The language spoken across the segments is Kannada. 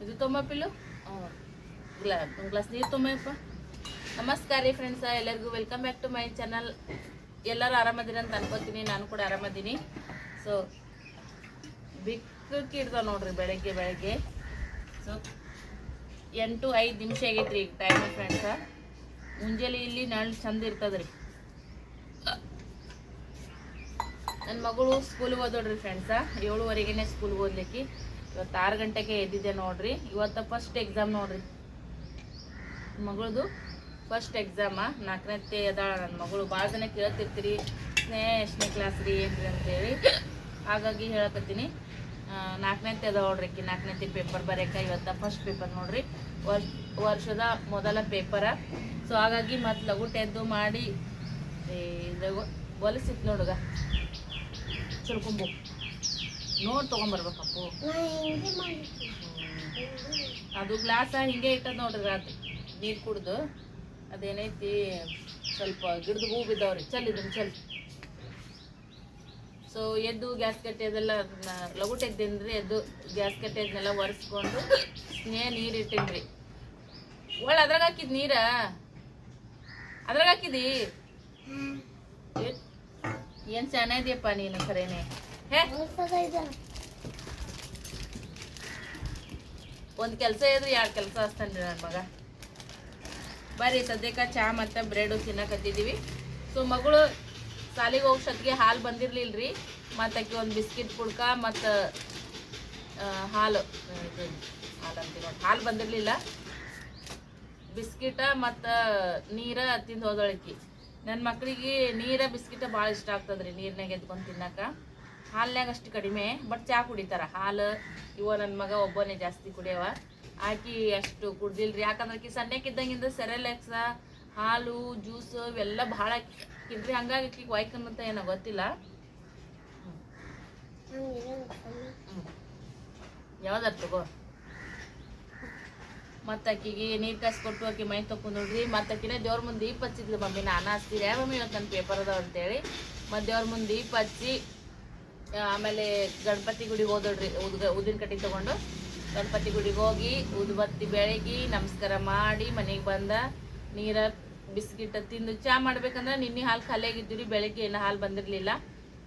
ಇದು ತೊಂಬ ಪಿಲ್ಲು ಗ್ಲಾ ಗ್ಲಾಸ್ ನೀರು ತೊಂಬಪ್ಪ ನಮಸ್ಕಾರ ರೀ ಫ್ರೆಂಡ್ಸ ಎಲ್ಲರಿಗೂ welcome back to my channel ಎಲ್ಲರೂ ಆರಾಮದಿರ ಅಂತ ಅನ್ಕೋತೀನಿ ನಾನು ಕೂಡ ಆರಾಮದೀನಿ ಸೊ ಬಿಕ್ಕಕ್ಕೆ ಇಡ್ತಾವ ನೋಡ್ರಿ ಬೆಳಗ್ಗೆ ಬೆಳಗ್ಗೆ ಸೊ ಎಂಟು ಐದು ನಿಮಿಷ ಆಗೈತ್ರಿ ಈಗ ಟೈಮ್ ಫ್ರೆಂಡ್ಸ ಮುಂಜಾನೆ ಇಲ್ಲಿ ನಳ್ ಚಂದ ಇರ್ತದ್ರಿ ನನ್ನ ಮಗಳು ಸ್ಕೂಲ್ಗೆ ಓದೋಡ್ರಿ ಫ್ರೆಂಡ್ಸ ಏಳುವರೆಗೇನೆ ಸ್ಕೂಲ್ಗೆ ಓದ್ಲಿಕ್ಕೆ ಇವತ್ತು ಆರು ಗಂಟೆಗೆ ಎದ್ದಿದೆ ನೋಡ್ರಿ. ಇವತ್ತು ಫಸ್ಟ್ ಎಕ್ಸಾಮ್ ನೋಡ್ರಿ. ಮಗಳದು ಫಸ್ಟ್ ಎಕ್ಸಾಮ ನಾಲ್ಕನೇ ಅದಾಳ ನನ್ನ ಮಗಳು. ಭಾಳ ಜನ ಕೇಳ್ತಿರ್ತೀರಿ. ಸ್ನೇಹ, ಎಷ್ಟನೇ ಕ್ಲಾಸ್ ರೀ ಏನ್ರಿ ಅಂತೇಳಿ. ಹಾಗಾಗಿ ಹೇಳಕತ್ತೀನಿ. ನಾಲ್ಕನೇ ಅದ ನೋಡ್ರಿ ನಾಲ್ಕನೇ ಪೇಪರ್ ಬರೆಯಕ ಇವತ್ತು ಫಸ್ಟ್ ಪೇಪರ್ ನೋಡ್ರಿ. ವರ್ಷ ವರ್ಷದ ಮೊದಲ ಪೇಪರ ಸೊ ಹಾಗಾಗಿ ಮತ್ತು ಲಘು ಎದ್ದು ಮಾಡಿ ಹೊಲಸಿತ್ತು ನೋಡುಗ ಚುರ್ಕೊಂಬು. ನೋಡಿ ತೊಗೊಂಬರ್ಬೇಕಪ್ಪು ಅದು ಗ್ಲಾಸ ಹಿಂಗೆ ಇಟ್ಟದ್ ನೋಡ್ರಿ ರಾತ್ರಿ. ನೀರು ಕುಡ್ದು. ಅದೇನೈತಿ ಸ್ವಲ್ಪ ಗಿಡದ ಹೂ ಬಿದ್ದಾವ್ರಿ. ಚಲ್ ಇದನ್ನ ಚಲ್. ಸೊ ಎದ್ದು ಗ್ಯಾಸ್ ಕಟ್ಟೆ ಅದೆಲ್ಲ ಅದನ್ನ ಲಗುಟೆದ್ದೇನ್ರಿ ಎದ್ದು ಗ್ಯಾಸ್ ಕಟ್ಟೆ ಅದನ್ನೆಲ್ಲ ಒರೆಸ್ಕೊಂಡು ಸ್ನೇಹ ನೀರು ಇಟ್ಟಿನ್ರಿ. ಒಳ್ಳೆ ಅದ್ರಾಗ ಹಾಕಿದ್ ನೀರ? ಅದ್ರಾಗ ಹಾಕಿದಿ? ಏನ್ ಚೆನ್ನಾ ಇದೆಯಪ್ಪ ನೀನು ಖರೇನೆ ಒಂದ್ ಕೆಲಸ ಇದ್ರೆ ಎರಡು ಕೆಲಸ ಹಚ್ತಾನ್ರಿ ನನ್ನ ಮಗ. ಬರ್ರಿ ಸದ್ಯಕ್ಕೆ ಚಹಾ ಮತ್ತು ಬ್ರೆಡು ತಿನ್ನಕತ್ತಿದ್ದೀವಿ ಸೊ ಮಗಳು ಸಾಲಿಗೆ ಹೋಗೋಷ್ಟೊತ್ತಿಗೆ ಹಾಲು ಬಂದಿರ್ಲಿಲ್ರಿ. ಮತ್ತು ಅಕ್ಕಿ ಒಂದು ಬಿಸ್ಕಿಟ್ ಕುಡ್ಕ ಮತ್ತು ಹಾಲು ಹಾಲು ಅಂತೀವಿ ಹಾಲು ಬಂದಿರಲಿಲ್ಲ. ಬಿಸ್ಕಿಟ ಮತ್ತು ನೀರ ತಿಂದು ಹೋದಳಕಿ ನನ್ನ ಮಕ್ಳಿಗೆ ನೀರ ಬಿಸ್ಕಿಟ ಭಾಳ ಇಷ್ಟ ಆಗ್ತದ್ರಿ ನೀರ್ನಾಗ ಎದ್ಕೊಂಡು ತಿನ್ನಕ ಹಾಲ್ನ್ಯಾಗ ಅಷ್ಟು ಕಡಿಮೆ, ಬಟ್ ಚಾ ಕುಡಿತಾರ. ಹಾಲು, ಇವ ನನ್ನ ಮಗ ಒಬ್ಬನೇ ಜಾಸ್ತಿ ಕುಡಿಯವ. ಆಕಿ ಅಷ್ಟು ಕುಡ್ದಿಲ್ರಿ. ಯಾಕಂದ್ರೆ ಆಕಿ ಸಣ್ಣಕ್ಕಿದ್ದಂಗಿಂದ ಸೆರೆಲೆಕ್ಸ ಹಾಲು, ಜ್ಯೂಸ್ ಇವೆಲ್ಲ ಭಾಳ ತಿನ್ರಿ ಹಂಗಾಗಿ ಆಕಿಗೆ ವಾಯ್ಕನ್ನಂತ ಏನೋ ಗೊತ್ತಿಲ್ಲ. ಯಾವ್ದಾರ ತಗೋ. ಮತ್ತೆ ಆಕಿಗೆ ನೀರು ಕಾಯಿಸ್ಕೊಟ್ಟು ಆಕಿ ಮೈ ತಕೊಂಡ್ರಿ ಮತ್ತೆ ಆಕಿನ ದೇವ್ರ ಮುಂದೆ ದೀಪ ಹಚ್ಚಿದ್ಲು ಮಮ್ಮಿ. ನಾನು ಹಚ್ತೀರಿ ಮಮ್ಮಿ ಇವತ್ತು ನನ್ನ ಪೇಪರ್ ಅದಾವ ಅಂತೇಳಿ. ಮತ್ತೆ ದೇವ್ರ ಮುಂದೆ ದೀಪ ಹಚ್ಚಿ ಆಮೇಲೆ ಗಣಪತಿ ಗುಡಿಗೆ ಹೋದ್ರಿ ಉದ್ಗ ಉದಿನ ಕಟ್ಟಿ ತಗೊಂಡು ಗಣಪತಿ ಗುಡಿಗೆ ಹೋಗಿ ಉದ್ಬತ್ತಿ ಬೆಳಗಿ ನಮಸ್ಕಾರ ಮಾಡಿ ಮನೆಗೆ ಬಂದ ನೀರ ಬಿಸ್ಕಿಟ್ ತಿಂದು ಚಾ ಮಾಡ್ಬೇಕಂದ್ರೆ ನಿನ್ನೆ ಹಾಲು ಖಾಲಿಯಾಗಿದ್ದೀವಿ ಬೆಳಗ್ಗೆ ಏನು ಹಾಲು ಬಂದಿರಲಿಲ್ಲ.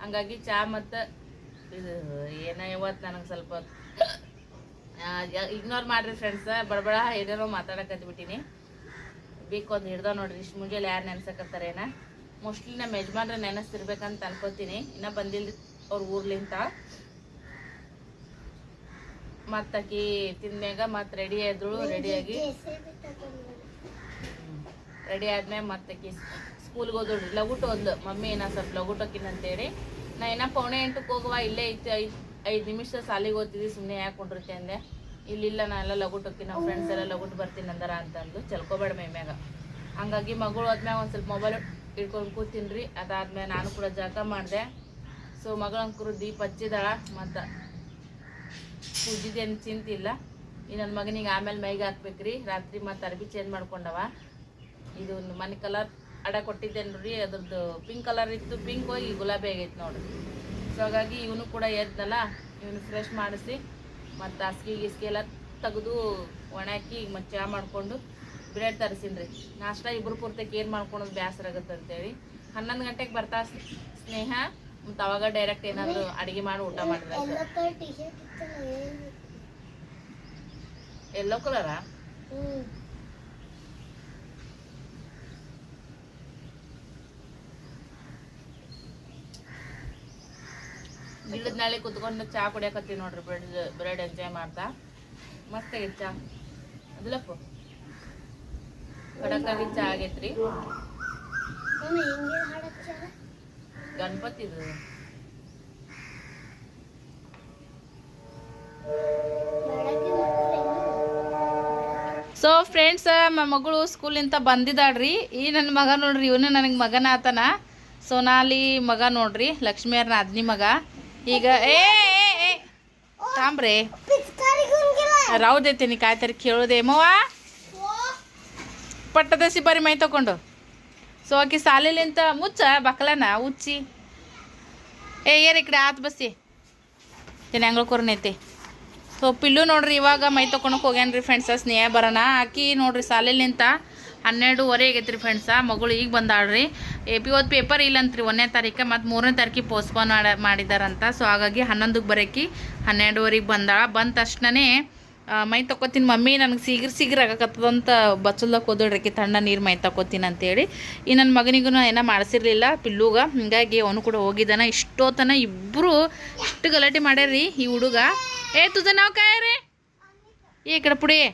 ಹಂಗಾಗಿ ಚಾ ಮತ್ತು ಇದು ಏನೋ ಇವತ್ತು ನನಗೆ ಸ್ವಲ್ಪ ಇಗ್ನೋರ್ ಮಾಡಿರಿ ಫ್ರೆಂಡ್ಸ ಬಡಬಡ ಏನೇನೋ ಮಾತಾಡಕತ್ಬಿಟ್ಟಿನಿ ಬೇಕು ಒಂದು ಹಿಡ್ದ ನೋಡ್ರಿ, ಇಷ್ಟು ಮುಂಜಾನೆ ಯಾರು ನೆನ್ಸಕತ್ತಾರೇನ. ಮೋಸ್ಟ್ಲಿ ನಮ್ಮ ಯಜಮಾನ್ರ ನೆನೆಸ್ತಿರ್ಬೇಕಂತ ಅನ್ಕೋತೀನಿ, ಇನ್ನೂ ಬಂದಿಲ್ಲ ಅವ್ರ ಊರ್ಲಿಂತ ಮತ್ತ ಅಕಿ ತಿಂದ್ಮ್ಯಾಗ ಮತ್ತು ರೆಡಿ ಆದ್ರು ರೆಡಿಯಾಗಿ ರೆಡಿ ಆದ್ಮೇಲೆ ಮತ್ತೆ ಆಕಿ ಸ್ಕೂಲ್ಗೆ ಹೋದ್ರಿ ಲಗುಟು ಒಂದು. ಮಮ್ಮಿ ನಾ ಸ್ವಲ್ಪ ಲಗುಟ್ ಅಂತ ಅಂತೇಳಿ. ನಾ ಏನ ಪೌಣೆ ಎಂಟಕ್ಕೆ ಹೋಗುವ ಇಲ್ಲೇ ಐತಿ ಐದು ಐದು ನಿಮಿಷ ಸಾಲಿಗೆ ಓದ್ತಿದ್ವಿ ಸುಮ್ಮನೆ ಯಾಕೆ ಕೊಂಡಿರ್ತಿ ಅಂದೆ. ಇಲ್ಲಿಲ್ಲ ನಾ ಎಲ್ಲ ಲಗುಟ್ ಹೋಗ್ತೀನಿ ನಮ್ಮ ಫ್ರೆಂಡ್ಸ್ ಎಲ್ಲ ಲಗುಟ್ ಬರ್ತೀನಿ ಅಂದಾರ ಅಂತಂದು ಚಲ್ಕೋಬೇಡ ಮೈಮ್ಯಾಗ ಹಂಗಾಗಿ ಮಗಳು ಹೋದ್ಮ್ಯಾಗ ಒಂದು ಸ್ವಲ್ಪ ಮೊಬೈಲ್ ಇಟ್ಕೊಂಡು ಕೂತೀನಿ ರೀ ಅದಾದ್ಮೇಲೆ ನಾನು ಕೂಡ ಜಳಕ ಮಾಡಿದೆ. ಸೊ ಮಗಳಂಕರು ದೀಪ ಹಚ್ಚಿದಾಳ, ಮತ್ತು ಪೂಜಿದೇನು ಚಿಂತಿಲ್ಲ. ಈ ನನ್ನ ಮಗನಿಗೆ ಆಮೇಲೆ ಮೈಗೆ ಹಾಕ್ಬೇಕ್ರಿ. ರಾತ್ರಿ ಮತ್ತು ಅರ್ಬಿ ಚೇಂಜ್ ಮಾಡ್ಕೊಂಡವ. ಇದು ಮನೆ ಕಲರ್ ಅಡ ಕೊಟ್ಟಿದ್ದೇನೆ ರೀ ಅದ್ರದ್ದು ಪಿಂಕ್ ಕಲರ್ ಇತ್ತು ಪಿಂಕ್ ಹೋಗಿ ಗುಲಾಬಿ ಆಗೈತೆ ನೋಡ್ರಿ. ಸೊ ಹಾಗಾಗಿ ಇವನು ಕೂಡ ಎದ್ದಲ್ಲ ಇವನು ಫ್ರೆಶ್ ಮಾಡಿಸಿ, ಮತ್ತು ಹಾಸಿಗೆ ಗಿಸ್ಗೆ ಎಲ್ಲ ತೆಗೆದು ಒಣಾಕಿ ಮತ್ತು ಚಹಾ ಮಾಡಿಕೊಂಡು ಬ್ರೆಡ್ ತರಿಸಿನ್ರಿ. ನಾಷ್ಟ ಇಬ್ಬರು ಪೂರ್ತಿ ಏನು ಮಾಡ್ಕೊಳೋದು ಬೇಸರ ಆಗುತ್ತೆ ಅಂತೇಳಿ ಹನ್ನೊಂದು ಗಂಟೆಗೆ ಬರ್ತಾ ಸ್ನೇಹ. ಮತ್ತು ಅವಾಗ ಡೈರೆಕ್ಟ್ ಏನಾದ್ರು ಅಡಿಗೆ ಮಾಡಿ ಊಟ ಮಾಡಿದ್ರೆ ಎಲ್ಲೋ ಕಲರಾ? ಗಿಡದ ನಾಳೆ ಕುತ್ಕೊಂಡು ಚಾ ಕುಡಿಯಕತ್ತೀವಿ ನೋಡ್ರಿ, ಬ್ರೆಡ್ ಬ್ರೆಡ್ ಎಂಜಾಯ್ ಮಾಡ್ತಾ. ಮಸ್ತ್ ಆಗೈತೆ ಚಾ? ಅದಲ್ಲಪ್ಪ ಕಡಕಾಗಿ ಚಾ ಆಗೈತ್ರಿ. ಗಣಪತಿದು ಸೊ ಫ್ರೆಂಡ್ಸ್ ಮಗಳು ಸ್ಕೂಲಿಂದ ಬಂದಿದ್ದಾಳ್ರಿ. ಈ ನನ್ನ ಮಗ ನೋಡ್ರಿ, ಇವನು ನನಗೆ ಮಗನ ಆತನ. ಸೋನಾಲಿ ಮಗ ನೋಡ್ರಿ ಲಕ್ಷ್ಮಿಯರ್ನ ಅದ್ನಿ ಮಗ. ಈಗ, ಏ ತಾಂಬ್ರೆ ರೌದೈತೆ ನೀ ಕಾಯ್ತಾರೆ, ಕೇಳೋದೆ. ಮವ್ವ, ಪಟ್ಟದಸಿ ಬರೀ ಮೈ ತಕೊಂಡು ಸೊ ಆಕಿ ಸಾಲಿಲಿಂತ ಮುಚ್ಚ, ಬಕ್ಲನ ಉಚ್ಚಿ. ಏ, ಏರ್ ಈ ಕಡೆ ಆತ್ ಬಸ್ಸಿ. ಏನು ಅಂಗಳ ಕೊರ್ನೈತಿ ಸೊ, ಪಿಲ್ಲು ನೋಡ್ರಿ, ಇವಾಗ ಮೈ ತೊಕೊಳಕ್ ಹೋಗ್ಯಾನ್ರಿ ಫ್ರೆಂಡ್ಸ ಸ್ನೇಹ ಬರೋಣ ಆಕಿ ನೋಡ್ರಿ ಸಾಲಿಲಿಂತ ಹನ್ನೆರಡುವರೆ ಆಗೈತ್ರಿ ಫ್ರೆಂಡ್ಸ ಮಗಳು ಈಗ ಬಂದಾಳ್ರಿ. ಎ ಪಿ ಓದ್ ಪೇಪರ್ ಇಲ್ಲಂತ್ರಿ, ಒಂದನೇ ತಾರೀಕು ಮತ್ತು ಮೂರನೇ ತಾರೀಕಿಗೆ ಪೋಸ್ಟ್ಪೋನ್ ಮಾಡ, ಮಾಡಿದಾರಂತ. ಸೊ, ಹಾಗಾಗಿ ಹನ್ನೊಂದಕ್ಕೆ ಬರೋಕಿ ಹನ್ನೆರಡುವರೆಗೆ ಬಂದಾಳ. ಬಂದ ತಕ್ಷಣನೇ ಮೈ ತಕ್ಕೋತೀನಿ ಮಮ್ಮಿ ನನಗೆ ಸಿಗಿರ್ ಸಿಗಿರ್ ಆಗಕತ್ತದಂತ ಬಚ್ಚಲ್ದಾಗ ಹೋದೋಡ್ರಿ ತಣ್ಣ ನೀರು ಮೈ ತಕ್ಕೋತೀನಿ ಅಂತೇಳಿ ಈ ನನ್ನ ಮಗನಿಗೂ ಏನೋ ಮಾಡಿಸಿರ್ಲಿಲ್ಲ ಪಿಲ್ಲುಗ ಹಿಂಗಾಗಿ ಅವನು ಕೂಡ ಹೋಗಿದ್ದಾನ ಇಷ್ಟೋತನ ಇಬ್ಬರು ಇಷ್ಟು ಗಲಾಟೆ ಮಾಡ್ಯಾರ್ರಿ ಈ ಹುಡುಗ ಏ ತುಜ ನಾವು ಕಾಯ ರೇ ये इकडं पुढे ये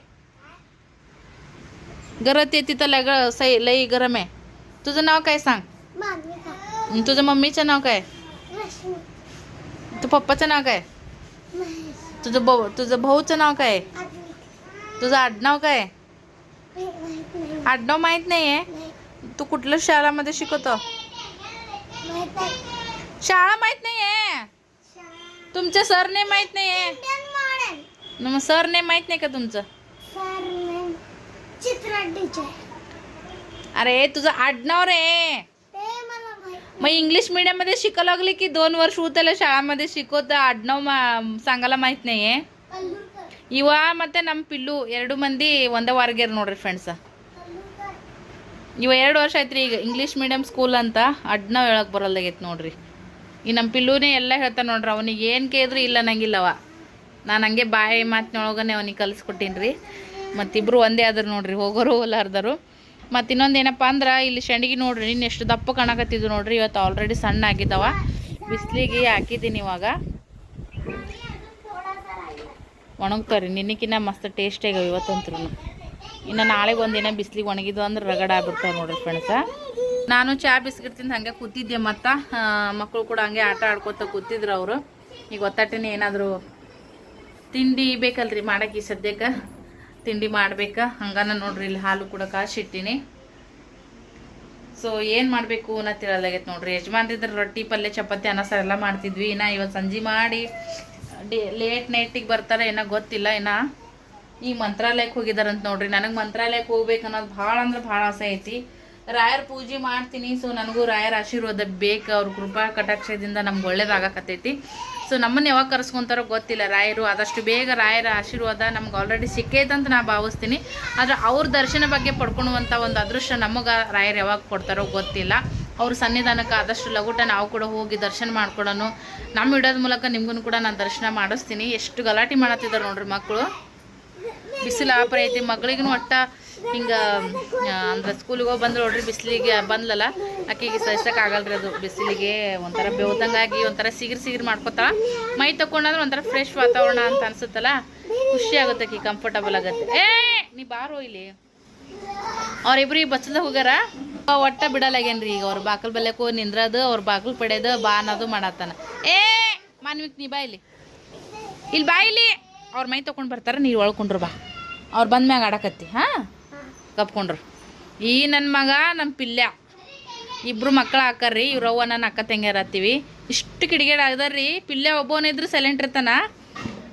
गरत येते तर लग सई लई गरम आहे तुझं नाव काय सांग अन तुझ्या मम्मीचं नाव काय तू पप्पाचं नाव काय तुझं भाऊ तुझं भाऊचं नाव काय? तुझं आडनाव काय? आडनाव माहीत नाही आहे तू कुठल्या शाळामध्ये शिकवतो? शाळा माहीत नाही आहे तुमचं सरने माहीत नाही आहे मग सरने माहीत नाही का तुमचं? अरे तुझं आडनाव रे. मग इंग्लिश मीडियममध्ये शिकायला लागली की दोन वर्ष त्याला शाळामध्ये शिकवत ಆಡ್ನಾವ್ ಮಾ ಸಂಗಲ್ಲ ಮಾಹಿತಿ ನಯ್ಯೇ कल्लूरकर ಇವ ಮತ್ತೆ ನಮ್ಮ ಪಿಲ್ಲು ಎರಡು ಮಂದಿ ಒಂದೇ ವಾರ್ಗ್ಯಾರ ನೋಡ್ರಿ ಫ್ರೆಂಡ್ಸ कल्लूरकर ಇವ ಎರಡು ವರ್ಷ ಆಯ್ತ್ರಿ ಈಗ ಇಂಗ್ಲೀಷ್ ಮೀಡಿಯಮ್ ಸ್ಕೂಲ್ ಅಂತ ಅಡ್ನಾವ್ ಹೇಳಕ್ ಬರಲ್ದಾಗೈತೆ ನೋಡ್ರಿ ಈ ನಮ್ಮ ಪಿಲ್ಲುನೇ ಎಲ್ಲ ಹೇಳ್ತಾನೆ ನೋಡ್ರಿ ಅವನಿಗೆ ಏನು ಕೇಳಿದ್ರು ಇಲ್ಲ ನಂಗಿಲ್ಲವ ನಾನು ಹಂಗೆ ಬಾಯಿ ಮಾತಿನೊಳಗನೆ ಅವನಿಗೆ ಕಲಿಸ್ಕೊಟ್ಟೀನಿ ರೀ ಮತ್ತಿಬ್ರು ಒಂದೇ ಆದ್ರು ನೋಡ್ರಿ ಹೋಗೋರು ಹೋಲಾರ್ದರು ಮತ್ತು ಇನ್ನೊಂದು ಏನಪ್ಪ ಅಂದ್ರೆ, ಇಲ್ಲಿ ಶೆಂಡಿಗೆ ನೋಡ್ರಿ ಇನ್ನು ಎಷ್ಟು ದಪ್ಪ ಕಾಣಕತ್ತಿದ್ದು ನೋಡ್ರಿ, ಇವತ್ತು ಆಲ್ರೆಡಿ ಸಣ್ಣ ಆಗಿದ್ದಾವ. ಬಿಸಿಲಿಗೆ ಹಾಕಿದ್ದೀನಿ ಇವಾಗ. ಒಣಗ್ತಾರೆ ನಿನ್ನಕ್ಕಿನ್ನ ಮಸ್ತ್ ಟೇಸ್ಟ್ ಆಗ್ಯಾವ ಇವತ್ತಂತ್ರೂ ಇನ್ನು ನಾಳೆಗೆ ಒಂದಿನ ಬಿಸಿಲಿಗೆ ಒಣಗಿದ್ದು ಅಂದ್ರೆ ರಗಡ ಆಗ್ಬಿಡ್ತಾವೆ ನೋಡ್ರಿ ಫ್ರೆಂಡ್ಸ ನಾನು ಚಾ ಬಿಸ್ಕಿರ್ತಿಂದ ಹಂಗೆ ಕೂತಿದ್ದೆ ಮತ್ತು ಮಕ್ಕಳು ಕೂಡ ಹಂಗೆ ಆಟ ಆಡ್ಕೊತ ಕೂತಿದ್ರು ಅವರು. ಈಗ ಒತ್ತಟ್ಟಿನ ಏನಾದರೂ ತಿಂಡಿ ಬೇಕಲ್ರಿ ಮಾಡೋಕ್ಕೆ ಈ ಸದ್ಯಕ್ಕೆ? ತಿಂಡಿ ಮಾಡ್ಬೇಕಾ? ಹಂಗಾನ ನೋಡ್ರಿ, ಇಲ್ಲಿ ಹಾಲು ಕೂಡ ಕಾಸಿಟ್ಟಿನಿ ಸೊ ಏನು ಮಾಡಬೇಕು ಅನ್ನೋ ತಿಳಿದಾಗೈತೆ ನೋಡ್ರಿ. ಯಜಮಾನ್ರಿದ್ರೆ ರೊಟ್ಟಿ, ಪಲ್ಯ, ಚಪಾತಿ, ಅನ್ನ, ಸಾರು ಎಲ್ಲ ಮಾಡ್ತಿದ್ವಿ. ಇನ್ನು ಇವತ್ತು ಸಂಜೆ ಮಾಡಿ ಡೇ ಲೇಟ್ ನೈಟಿಗೆ ಬರ್ತಾರೆ ಏನ ಗೊತ್ತಿಲ್ಲ. ಇನ್ನು ಈ ಮಂತ್ರಾಲಯಕ್ಕೆ ಹೋಗಿದಾರಂತ ನೋಡ್ರಿ. ನನಗೆ ಮಂತ್ರಾಲಯಕ್ಕೆ ಹೋಗ್ಬೇಕು ಅನ್ನೋದು ಭಾಳ ಅಂದ್ರೆ ಭಾಳ ಆಸೆ ಐತಿ. ರಾಯರ ಪೂಜೆ ಮಾಡ್ತೀನಿ. ಸೊ ನನಗೂ ರಾಯರ ಆಶೀರ್ವಾದ ಬೇಕು. ಅವ್ರ ಕೃಪಾ ಕಟಾಕ್ಷದಿಂದ ನಮ್ಗೆ ಒಳ್ಳೇದಾಗಕತ್ತೈತಿ ಸೊ ನಮ್ಮನ್ನು ಯಾವಾಗ ಕರೆಸ್ಕೊಂತಾರೋ ಗೊತ್ತಿಲ್ಲ. ರಾಯರು, ಆದಷ್ಟು ಬೇಗ ರಾಯರ ಆಶೀರ್ವಾದ ನಮ್ಗೆ ಆಲ್ರೆಡಿ ಸಿಕ್ಕೈತಂತ ನಾ ಭಾವಿಸ್ತೀನಿ. ಆದರೆ ಅವ್ರ ದರ್ಶನ ಬಗ್ಗೆ ಪಡ್ಕೊಳ್ಳುವಂಥ ಒಂದು ಅದೃಷ್ಟ ನಮಗೆ ರಾಯರು ಯಾವಾಗ ಕೊಡ್ತಾರೋ ಗೊತ್ತಿಲ್ಲ. ಅವ್ರ ಸನ್ನಿಧಾನಕ್ಕೆ ಆದಷ್ಟು ಲಘುಟ ನಾವು ಕೂಡ ಹೋಗಿ ದರ್ಶನ ಮಾಡ್ಕೊಡೋಣ ನಮ್ಮ ವಿಡಿಯೋದ ಮೂಲಕ ನಿಮ್ಗೂ ಕೂಡ ನಾನು ದರ್ಶನ ಮಾಡಿಸ್ತೀನಿ. ಎಷ್ಟು ಗಲಾಟೆ ಮಾಡತ್ತಿದ್ದಾರೆ ನೋಡ್ರಿ ಮಕ್ಕಳು ಬಿಸಿಲು ಆಪರ ಐತಿ ಮಗಳಿಗೂ ಒಟ್ಟ ಹಿಂಗೆ ಅಂದ್ರೆ ಸ್ಕೂಲಿಗೆ ಹೋಗಿ ಬಂದ್ರೆ ನೋಡ್ರಿ, ಬಿಸಿಲಿಗೆ ಬಂದ್ಲಲ್ಲ, ಆಕೆಗೆ ಆಗಲ್ರಿ ಅದು. ಬಿಸಿಲಿಗೆ ಒಂಥರ ಬೆವ್ದಂಗಾಗಿ ಒಂಥರ ಸಿಗಿರ್ ಸಿಗಿರ್ ಮಾಡ್ಕೊತಾಳ. ಮೈ ತಕೊಂಡಂದ್ರೆ ಒಂಥರ ಫ್ರೆಶ್ ವಾತಾವರಣ ಅಂತ ಅನ್ಸುತ್ತಲ್ಲ? ಖುಷಿ ಆಗುತ್ತೆ ಆಕಿ ಕಂಫರ್ಟಬಲ್ ಆಗುತ್ತೆ. ಏ, ನೀ ಬಾರೋ ಇಲ್ಲಿ. ಅವ್ರಿಬ್ರು ಈ ಬಚ್ಚಲ್ದಾಗ ಹೋಗ್ಯಾರ ಒಟ್ಟ ಬಿಡಲಾಗೇನ್ರಿ ಈಗ. ಅವ್ರ ಬಾಕಲ್ ಬಲ್ಯಕ್ಕೆ ನಿಂದ್ರದು, ಅವ್ರ ಬಾಕಲ್ ಪಡೆಯೋದು, ಬಾ ಅನ್ನೋದು ಮಾಡತ್ತಾನ. ಏ, ಮಾನ್ವಿಕ್, ನೀ ಬಾ ಇಲ್ಲಿ. ಇಲ್ಲಿ ಬಾ ಇಲ್ಲಿ. ಅವ್ರ ಮೈ ತೊಗೊಂಡು ಬರ್ತಾರೆ ನೀರು ಒಳ್ಕೊಂಡ್ರು ಬಾ. ಅವ್ರು ಬಂದ ಮ್ಯಾಗ ಆಡಕತ್ತಿ, ಹಾಂ? ಕಪ್ಕೊಂಡ್ರು. ಈ ನನ್ನ ಮಗ ನಮ್ಮ ಪಿಲ್ಯ ಇಬ್ಬರು ಮಕ್ಕಳು ಹಾಕರ್ರಿ ಇವ್ರವ್ವ ನನ್ನ ಅಕ್ಕ ತೆಂಗ್ಯಾರ ಹತ್ತೀವಿ ಇಷ್ಟು ಕಿಡಿಗೇಡ ಆಗದ್ರಿ ಪಿಲ್ಯ ಒಬ್ಬವನಿದ್ರೆ ಸೈಲೆಂಟ್ ಇರ್ತಾನ.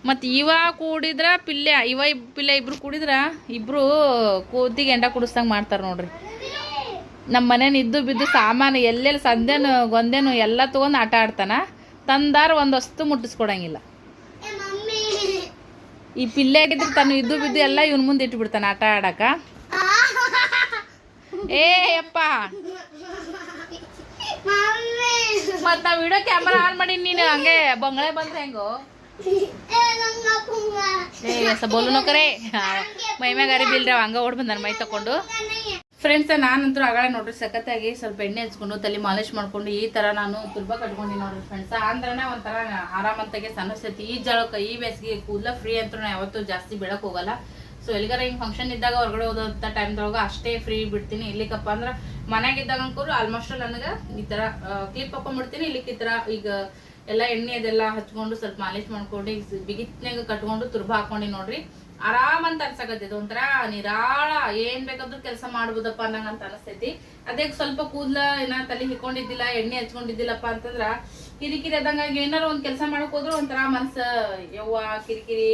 ಮತ್ತು ಇವ ಕೂಡಿದ್ರೆ ಪಿಲ್ಯ ಇವ ಪಿಲ್ಯ ಇಬ್ರು ಕೂಡಿದ್ರೆ ಇಬ್ಬರು ಕೂದಿಗೆ ಎಂಡ ಕುಡಿಸ್ದಂಗೆ ಮಾಡ್ತಾರೆ ನೋಡ್ರಿ. ನಮ್ಮ ಮನೇನ ಇದ್ದು ಬಿದ್ದು ಸಾಮಾನು ಎಲ್ಲೆಲ್ಲಿ ಸಂದೇನು, ಗೊಂದೇನು ಎಲ್ಲ ತೊಗೊಂಡು ಆಟ ಆಡ್ತಾನ. ತಂದಾರ ಒಂದು ವಸ್ತು ಮುಟ್ಟಿಸ್ಕೊಡಂಗಿಲ್ಲ. ಈ ಪಿಲ್ಯಾಗಿದ್ರೆ ತಾನು ಇದ್ದು ಬಿದ್ದು ಎಲ್ಲ ಇವ್ನ ಮುಂದೆ ಇಟ್ಬಿಡ್ತಾನೆ ಆಟ ಆಡೋಕೆ. ಏ ಅಪ್ಪ ಮತ್ ನಾವ್ ವಿಡಿಯೋ ಕ್ಯಾಮ್ರಾ ಆನ್ ಮಾಡಿ ನೀನು ಹಂಗೆ ಬಂಗಳೆ ಬಂದ್ರೆ ಹೆಂಗೋ? ಏ ಸಬೋಲು ಕರೆ ಮೈ ಮ್ಯಾಗ ಅರಿಬಿಲ್ರಿ ಹಂಗ ಓಡ್ ಬಂದಾನ ಮೈ ತಕೊಂಡು ಫ್ರೆಂಡ್ಸ್ ನಾನಂತೂ ಅಗಳ ನೋಡ್ರಿ ಸಖತ್ತಾಗಿ ಸ್ವಲ್ಪ ಎಣ್ಣೆ ಹಚ್ಕೊಂಡು ತಲೆ ಮಾಲಿಶ್ ಮಾಡ್ಕೊಂಡು ಈ ತರ ನಾನು ತುರ್ಬ ಕಟ್ಕೊಂಡು ನೋಡ್ರಿ ಫ್ರೆಂಡ್ಸ್ ಅಂದ್ರೆ ಒಂಥರ ಆರಾಮಂತಾಗೆ ಸಣ್ಣ ಈ ಜಳಕ್ಕೆ ಈ ಬೇಸಿಗೆ ಕೂದಲ ಫ್ರೀ ಅಂತೂ ಯಾವತ್ತೂ ಜಾಸ್ತಿ ಬೆಳಕ್ ಹೋಗಲ್ಲ. ಸೊ ಎಲ್ಲಿಗಾರ ಹಿಂಗೆ ಫಂಕ್ಷನ್ ಇದ್ದಾಗ ಹೊರಗಡೆ ಹೋದಂಥ ಟೈಮ್ದೊಳಗೆ ಅಷ್ಟೇ ಫ್ರೀ ಬಿಡ್ತೀನಿ. ಇಲ್ಲಿಕಪ್ಪ ಅಂದ್ರೆ ಮನ್ಯಾಗ ಇದ್ದಾಗ ಅಂಕೂರು ಆಲ್ಮೋಸ್ಟ್ ನನಗೆ ಈ ಥರ ಕ್ಲಿಪ್ ಹಾಕೊಂಡ್ಬಿಡ್ತೀನಿ ಬಿಡ್ತೀನಿ ಈ ಥರ ಈಗ ಎಲ್ಲ ಎಣ್ಣೆ ಅದೆಲ್ಲ ಹಚ್ಕೊಂಡು ಸ್ವಲ್ಪ ಮಾಲಿಶ್ ಮಾಡ್ಕೊಂಡು ಈಗ ಬಿಗಿತ್ನಾಗ ಕಟ್ಕೊಂಡು ತುರ್ಬ ಹಾಕೊಂಡು ನೋಡ್ರಿ. ಆರಾಮ್ ಅಂತ ಅನ್ಸಕತ್ತೈತಿ. ಒಂಥರ ನಿರಾಳ, ಏನ್ ಬೇಕಾದ್ರೂ ಕೆಲಸ ಮಾಡ್ಬೋದಪ್ಪ ಅನ್ನಂಗ ಅಂತ ಅನಸ್ತೈತಿ. ಅದೇ ಸ್ವಲ್ಪ ಕೂದ್ಲ ಏನ ತಲೆ ಹಿಕೊಂಡಿದ್ದಿಲ್ಲ ಎಣ್ಣೆ ಹಚ್ಕೊಂಡಿದ್ದಿಲ್ಲಪ್ಪ ಅಂತಂದ್ರ ಕಿರಿಕಿರಿ ಆದಂಗಾಗಿ ಏನಾರ ಒಂದ್ ಕೆಲಸ ಮಾಡಕ್ ಹೋದ್ರು ಒಂಥರ ಮನ್ಸ ಯವ್ವ, ಕಿರಿಕಿರಿ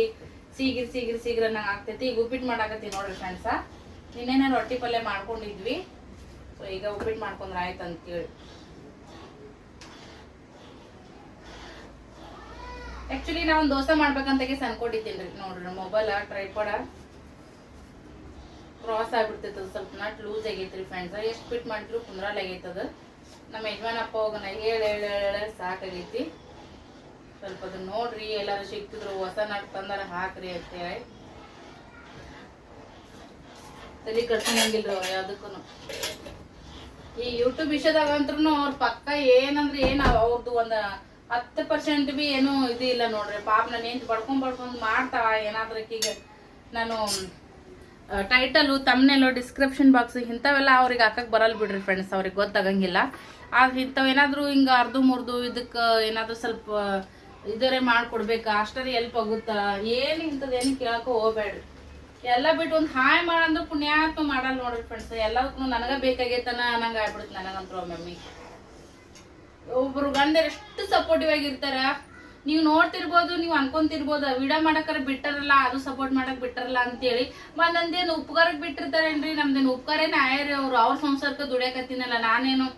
ಸೀಗಿರ್ ಸೀಗಿರ್ ಸೀಗಿರ್ ನಂಗೆ ಆಗ್ತೈತಿ. ಈಗ ಉಪ್ಪಿಟ್ಟು ಮಾಡಾಕತ್ತಿ ನೋಡ್ರಿ ಫ್ರೆಂಡ್ಸ ನಿನ್ನೆ ರೊಟ್ಟಿ ಪಲ್ಯ ಮಾಡ್ಕೊಂಡಿದ್ವಿ. ಸೊ ಈಗ ಉಪ್ಪಿಟ್ಟು ಮಾಡ್ಕೊಂಡ್ರ ಆಯ್ತು ಅಂತೇಳಿ. ಆಕ್ಚುಲಿ ನಾ ಒಂದು ದೋಸೆ ಮಾಡ್ಬೇಕಂತ ಅನ್ಕೊಂಡಿದ್ದೀನಿ ರೀ ನೋಡ್ರಿ ಮೊಬೈಲ್ ಟ್ರೈಪಾಡ ಕ್ರಾಸ್ ಆಗ್ಬಿಡ್ತೈತದ ಅದು ಸ್ವಲ್ಪ ನಾಟ್ ಲೂಸ್ ಆಗೈತ್ರಿ ಫ್ರೆಂಡ್ಸ್ ಎಷ್ಟು ಫಿಟ್ ಮಾಡಿದ್ರು ಕುಂದ್ರಲ್ ಆಗೈತದ ನಮ್ಮ ಯಜಮಾನಪ್ಪ ಹೋಗೋಣ ಹೇಳ, ಹೇಳಿ, ಸಾಕಾಗೈತಿ. ಸ್ವಲ್ಪ ಅದನ್ನ ನೋಡ್ರಿ ಎಲ್ಲಾರು ಸಿಕ್ತಿದ್ರು ಹೊಸ ನಾಟಕ ತಂದಾರ ಹಾಕ್ರಿ ಅಂತೇಳಿ. ತಲೆ ಕಟ್ಸಂಗಿಲ್ರಿ ಅವ್ರು ಯಾವ್ದಕ್ಕೂ ಈ ಯೂಟ್ಯೂಬ್ ವಿಷಯದಾಗ ಅಂತ್ರು ಅವ್ರ ಪಕ್ಕ ಏನಂದ್ರೆ ಏನು ಅವ್ರದ್ದು ಒಂದ್ ಹತ್ತು ಪರ್ಸೆಂಟ್ ಬಿ ಏನು ಇದು ಇಲ್ಲ ನೋಡ್ರಿ. ಪಾಪ ನಾನು ಏನ್ ಬಡ್ಕೊಂಡ್ ಬಡ್ಕೊಂಡು ಮಾಡ್ತಾವ ಏನಾದ್ರೂ ಈಗ ನಾನು ಟೈಟಲು ತಮ್ಮನೆಲ್ಲು ಡಿಸ್ಕ್ರಿಪ್ಷನ್ ಬಾಕ್ಸ್ ಇಂಥವೆಲ್ಲ ಅವ್ರಿಗೆ ಹಾಕಕ್ ಬರಲ್ಲ ಬಿಡ್ರಿ ಫ್ರೆಂಡ್ಸ್ ಅವ್ರಿಗೆ ಗೊತ್ತಾಗಂಗಿಲ್ಲ. ಆದ್ರೆ ಇಂಥವು ಏನಾದರೂ ಹಿಂಗ ಅರ್ಧ ಮುರ್ದು ಇದಕ್ಕೆ ಏನಾದರೂ ಸ್ವಲ್ಪ ಇದರೇ ಮಾಡ್ಕೊಡ್ಬೇಕಾ? ಅಷ್ಟರ ಎಲ್ಪ್ ಆಗುತ್ತಾ? ಏನು ಇಂಥದ್ದು ಏನು ಕೇಳಕ್ ಹೋಗ್ಬೇಡ್ರಿ. ಎಲ್ಲ ಬಿಟ್ಟು ಒಂದು ಹಾಯ್ ಮಾಡಂದ್ರೆ ಪುಣ್ಯಾತ್ಮ ಮಾಡಲ್ಲ ನೋಡ್ರಿ ಫ್ರೆಂಡ್ಸ್ ಎಲ್ಲದಕ್ಕೂ ನನಗ ಬೇಕಾಗೈತನ ನಂಗ ಆಗ್ಬಿಡುತ್ತೆ ನನಗಂತೂ ಮಮ್ಮಿ ಒಬ್ರು ಗಂಡರು ಎಷ್ಟು ಸಪೋರ್ಟಿವ್ ಆಗಿರ್ತಾರ. ನೀವು ನೋಡ್ತಿರ್ಬೋದು, ನೀವು ಅನ್ಕೊಂತಿರ್ಬೋದು ವಿಡಿಯೋ ಮಾಡಕ್ಕಾರ ಬಿಟ್ಟಾರಲ್ಲ, ಅದು ಸಪೋರ್ಟ್ ಮಾಡಕ್ ಬಿಟ್ಟಾರಲ್ಲ ಅಂತೇಳಿ. ಒಂದೊಂದೇನು ಉಪಕಾರಕ್ಕೆ ಬಿಟ್ಟಿರ್ತಾರೇನ್ರಿ? ನಮ್ದೇನು ಉಪಕಾರೇನ ಆಯ್ರಿ ಅವ್ರು. ಅವ್ರ ಸಂಸಾರಕ್ಕೆ ದುಡಿಯಕತ್ತೀನಲ್ಲ, ನಾನೇನು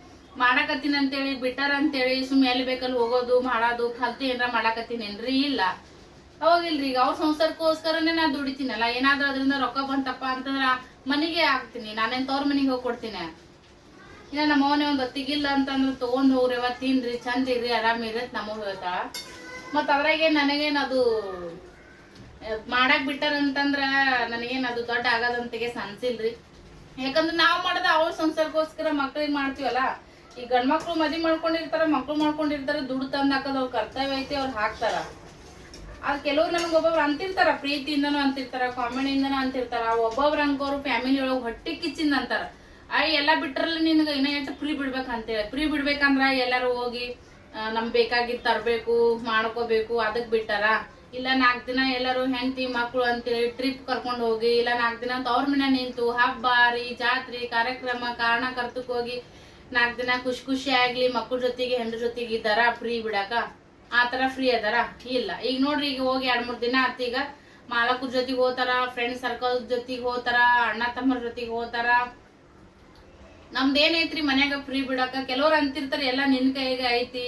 ಮಾಡಕತ್ತೀನಿ ಅಂತೇಳಿ, ಬಿಟ್ಟಾರ ಅಂತೇಳಿ ಸುಮ್ಮನೆ ಎಲ್ಲಿ ಬೇಕಲ್ಲಿ ಹೋಗೋದು, ಮಾಡೋದು ಕಲ್ತಿ ಏನಾರ ಮಾಡಾಕತ್ತೀನೇನ್ರಿ ಇಲ್ಲ. ಅವಾಗಿಲ್ರಿ ಈಗ ಅವ್ರ ಸಂಸಾರಕ್ಕೋಸ್ಕರನೇ ನಾ ದುಡಿತೀನಲ್ಲ, ಏನಾದ್ರೂ ಅದರಿಂದ ರೊಕ್ಕ ಬಂತಪ್ಪ ಅಂತಂದ್ರ ಮನೆಗೆ ಹಾಕ್ತೀನಿ, ನಾನೇನ್ ತವ್ರ ಮನೆಗೆ ಹೋಗಿ ಕೊಡ್ತೀನಿ. ಇನ್ನ ನಮ್ಮ ಅವನೇ ಒಂದ್ ಹೊತ್ತಿಗಿಲ್ಲ ಅಂತಂದ್ರೆ ತಗೊಂಡ್ ಹೋಗ್ರಿ ತಿನ್ರಿ, ಚಂದ ಇರ್ರಿ, ಆರಾಮ್ ಇರತ್ ನಮಗ್ ಹೇಳ್ತಾಳ. ಮತ್ ಅದ್ರಾಗೆ ನನಗೇನ್ ಅದು ಬಿಟ್ಟಾರಂತಂದ್ರ ಮಾಡಾಕ್ ಬಿಟ್ಟಾರ ಅಂತಂದ್ರ ನನಗೇನ್ ಅದು ದೊಡ್ಡ ಆಗದಂತಿಗೆ ಸನ್ಸಿಲ್ರಿ. ಯಾಕಂದ್ರೆ ನಾವ್ ಮಾಡದ ಅವ್ರ ಸಂಸಾರಕ್ಕೋಸ್ಕರ ಮಕ್ಳಿಗೆ ಮಾಡ್ತೀವಲ್ಲ ಈ ಗಂಡ್ಮಕ್ಳು ಮದಿ ಮಾಡ್ಕೊಂಡಿರ್ತಾರ, ಮಕ್ಳು ಮಾಡ್ಕೊಂಡಿರ್ತಾರ, ದುಡ್ಡು ತಂದ್ ಹಾಕೋದ್ ಅವ್ರ ಕರ್ತವ್ಯ ಐತಿ, ಅವ್ರು ಹಾಕ್ತಾರ. ಅದ್ ಕೆಲವ್ರು ನಮ್ಗೆ ಒಬ್ಬೊಬ್ರು ಅಂತಿರ್ತಾರ, ಪ್ರೀತಿಯಿಂದನೂ ಅಂತಿರ್ತಾರ, ಕಾಮಿಡಿಯಿಂದನೂ ಅಂತಿರ್ತಾರ ಒಬ್ಬೊಬ್ರು ಹಂಗೋರು ಫ್ಯಾಮಿಲಿ ಒಳಗೆ ಹೊಟ್ಟಿ ಕಿಚ್ಚಿಂದ ಅಂತಾರ. ಆ ಎಲ್ಲಾ ಬಿಟ್ರಲ್ಲ ನಿನ್ಗ ಇನ್ನ ಎಷ್ಟು ಫ್ರೀ ಬಿಡ್ಬೇಕಂತೇಳಿ ಫ್ರೀ ಬಿಡ್ಬೇಕಂದ್ರ ಎಲ್ಲಾರು ಹೋಗಿ ನಮ್ ನಮ್ಗ್ ಬೇಕಾಗಿದ್ ತರ್ಬೇಕು, ಮಾಡ್ಕೋಬೇಕು ಅದಕ್ಕೆ ಬಿಟ್ಟಾರ. ಇಲ್ಲ ನಾಲ್ಕು ದಿನ ಎಲ್ಲರೂ ಹೆಂಡತಿ ಮಕ್ಳು ಅಂತೇಳಿ ಟ್ರಿಪ್ ಕರ್ಕೊಂಡು ಹೋಗಿ, ಇಲ್ಲ ನಾಲ್ಕು ದಿನ ತವ್ರ ಮನೆ ನಿಂತು ಹಬ್ಬ, ರೀ, ಜಾತ್ರೆ, ಕಾರ್ಯಕ್ರಮ, ಕಾರಣ ಕರ್ತಕ್ ಹೋಗಿ ನಾಲ್ಕ್ ದಿನ ಖುಷಿ ಖುಷಿ ಆಗ್ಲಿ ಮಕ್ಕಳ ಜೊತೆಗೆ, ಹೆಂಡ್ರ ಜೊತೆಗೆ ಇದ್ದಾರ ಫ್ರೀ ಬಿಡಾಕ. ಆತರ ಫ್ರೀ ಅದಾರ ಇಲ್ಲ. ಈಗ ನೋಡ್ರಿ, ಈಗ ಹೋಗಿ ಎರಡ್ ಮೂರ್ ದಿನ ಆತ ಈಗ. ಮಾಲಕರ ಜೊತೆಗೆ ಹೋತಾರ ಫ್ರೆಂಡ್ ಸರ್ಕಲ್ ಜೊತೆಗೆ ಹೋತಾರ, ಅಣ್ಣ ತಮ್ಮರ ಜೊತೆಗೆ ಹೋತಾರ. ನಮ್ದು ಏನೈತ್ರಿ ಮನ್ಯಾಗ ಫ್ರೀ ಬಿಡಾಕ. ಕೆಲವ್ರು ಅಂತಿರ್ತಾರೆ, ಎಲ್ಲ ನಿನ್ ಕೈಗೆ ಐತಿ.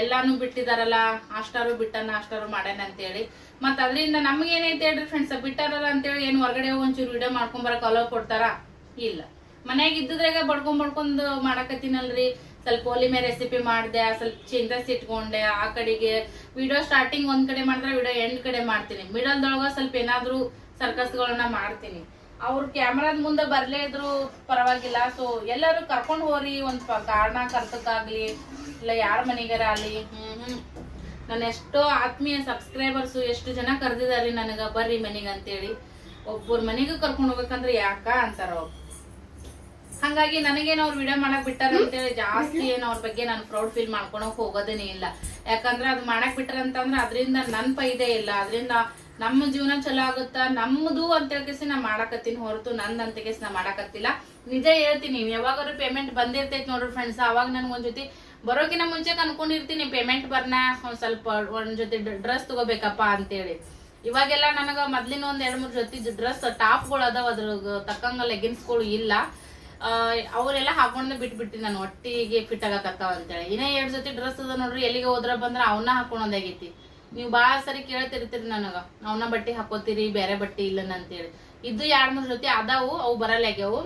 ಎಲ್ಲಾನು ಬಿಟ್ಟಿದಾರಲ್ಲ, ಅಷ್ಟಾರು ಬಿಟ್ಟನ ಅಷ್ಟಾರು ಮಾಡ್ಯಾನ ಅಂತೇಳಿ. ಮತ್ ಅದರಿಂದ ನಮ್ಗೆ ಏನೈತಿ ಹೇಳ್ರಿ ಫ್ರೆಂಡ್ಸ್ ಬಿಟ್ಟಾರಲ್ಲ ಅಂತೇಳಿ, ಏನ್ ಹೊರಗಡೆ ಒಂಚೂರು ವಿಡಿಯೋ ಮಾಡ್ಕೊಂಬರಕ್ ಅಲೋ ಕೊಡ್ತಾರ? ಇಲ್ಲ. ಮನ್ಯಾಗ ಇದ್ದದ್ರಾಗ ಬಡ್ಕೊಂಡ್ ಬಡ್ಕೊಂಡ್ ಮಾಡಕತ್ತೀನಲ್ರಿ. ಸ್ವಲ್ಪ ಒಲಿಮೆ ರೆಸಿಪಿ ಮಾಡ್ದೆ, ಸ್ವಲ್ಪ ಚಿಂತಸ್ ಇಟ್ಕೊಂಡೆ, ಆ ಕಡೆಗೆ ವಿಡಿಯೋ ಸ್ಟಾರ್ಟಿಂಗ್ ಒಂದ್ ಕಡೆ ಮಾಡಿದ್ರೆ ವಿಡಿಯೋ ಎಂಡ್ ಕಡೆ ಮಾಡ್ತೀನಿ. ಮಿಡಲ್ದೊಳಗ ಸ್ವಲ್ಪ ಏನಾದ್ರೂ ಸರ್ಕಸ್ಗಳನ್ನ ಮಾಡ್ತೀನಿ. ಅವ್ರು ಕ್ಯಾಮ್ರಾದ ಮುಂದೆ ಬರ್ಲೇ ಇದ್ರು ಪರವಾಗಿಲ್ಲ. ಸೊ ಎಲ್ಲರೂ ಕರ್ಕೊಂಡ್ ಹೋರಿ, ಒಂದ್ ಕಾರಣ ಕರ್ತಕ್ಕಾಗ್ಲಿ, ಇಲ್ಲ ಯಾರ ಮನೆಗಾರ ಆಗ್ಲಿ. ಹ್ಮ್ ನನ್ನ ಎಷ್ಟೋ ಆತ್ಮೀಯ ಸಬ್ಸ್ಕ್ರೈಬರ್ಸ್ ಎಷ್ಟು ಜನ ಕರೆದಿದ್ದಾರೆ ನನಗ ಬರ್ರಿ ಮನೆಗೆ ಅಂತೇಳಿ. ಒಬ್ಬರ ಮನೆಗೂ ಕರ್ಕೊಂಡು ಹೋಗ್ಬೇಕಂದ್ರೆ ಯಾಕ ಅಂತಾರ ಅವ್ರು. ಹಂಗಾಗಿ ನನಗೇನು ಅವ್ರು ವಿಡಿಯೋ ಮಾಡಕ್ ಬಿಟ್ಟಾರ ಅಂತೇಳಿ ಜಾಸ್ತಿ ಏನು ಅವ್ರ ಬಗ್ಗೆ ನಾನು ಪ್ರೌಡ್ ಫೀಲ್ ಮಾಡ್ಕೊಳಕ್ ಹೋಗೋದೇನೆ ಇಲ್ಲ. ಯಾಕಂದ್ರೆ ಅದು ಮಾಡಕ್ ಬಿಟ್ಟಾರ ಅಂತಂದ್ರೆ ಅದರಿಂದ ನನ್ ಫೈದೆ ಇಲ್ಲ. ಅದರಿಂದ ನಮ್ಮ ಜೀವನ ಚಲೋ ಆಗುತ್ತಾ? ನಮ್ಮದು ಅಂತ ಕೇಸಿ ನಾ ಮಾಡಕತ್ತೀನಿ ಹೊರತು ನಂದ್ ಅಂತ ಕೇಸಿ ನಾ ಮಾಡಕತ್ತಿಲ್ಲ. ನಿಜ ಹೇಳ್ತೀನಿ ಯಾವಾಗಾದ್ರು ಪೇಮೆಂಟ್ ಬಂದಿರ್ತೈತಿ ನೋಡ್ರಿ ಫ್ರೆಂಡ್ಸ್ ಅವಾಗ ನನ್ಗೆ ಒಂದ್ ಜೊತೆ ಬರೋಕಿನ ಮುಂಚೆ ಅನ್ಕೊಂಡಿರ್ತೀನಿ ಪೇಮೆಂಟ್ ಬರ್ನ ಒಂದ್ ಸ್ವಲ್ಪ ಒಂದ್ ಜೊತೆ ಡ್ರೆಸ್ ತಗೋಬೇಕಪ್ಪ ಅಂತೇಳಿ. ಇವಾಗೆಲ್ಲ ನನಗ ಮೊದ್ಲಿನ ಒಂದ್ ಎರಡ್ ಮೂರ್ ಜೊತೆ ಡ್ರೆಸ್ ಟಾಪ್ಗಳು ಅದಾವ ಅದ್ರ ತಕ್ಕಂಗ ಲೆಗಿನ್ಸ್ಗಳು ಇಲ್ಲ. ಅವರೆಲ್ಲ ಹಾಕೊಂಡ್ ಬಿಟ್ಬಿಟ್ಟಿ ನಾನು ಒಟ್ಟಿಗೆ ಫಿಟ್ ಆಗಕತ್ತಾವ ಅಂತೇಳಿ. ಇನ್ನೇ ಎರಡ್ ಜೊತೆ ಡ್ರೆಸ್ ಅದ ನೋಡ್ರಿ, ಎಲ್ಲಿಗೆ ಹೋದ್ರ ಬಂದ್ರ ಅವನ್ನ ಹಾಕೊಂಡೋದಾಗೈತಿ ನೀವು ಭಾಳ ಸರಿ ಕೇಳ್ತಿರ್ತೀರಿ ನನಗ. ಅವನ್ನ ಬಟ್ಟೆ ಹಾಕೋತೀರಿ, ಬೇರೆ ಬಟ್ಟೆ ಇಲ್ಲನ ಅಂತೇಳಿ. ಇದ್ದು ಎರಡ್ ಮೂರ್ ಜೊತೆ ಅದಾವು, ಅವು ಬರಲ್ಲಾಗ್ಯಾವು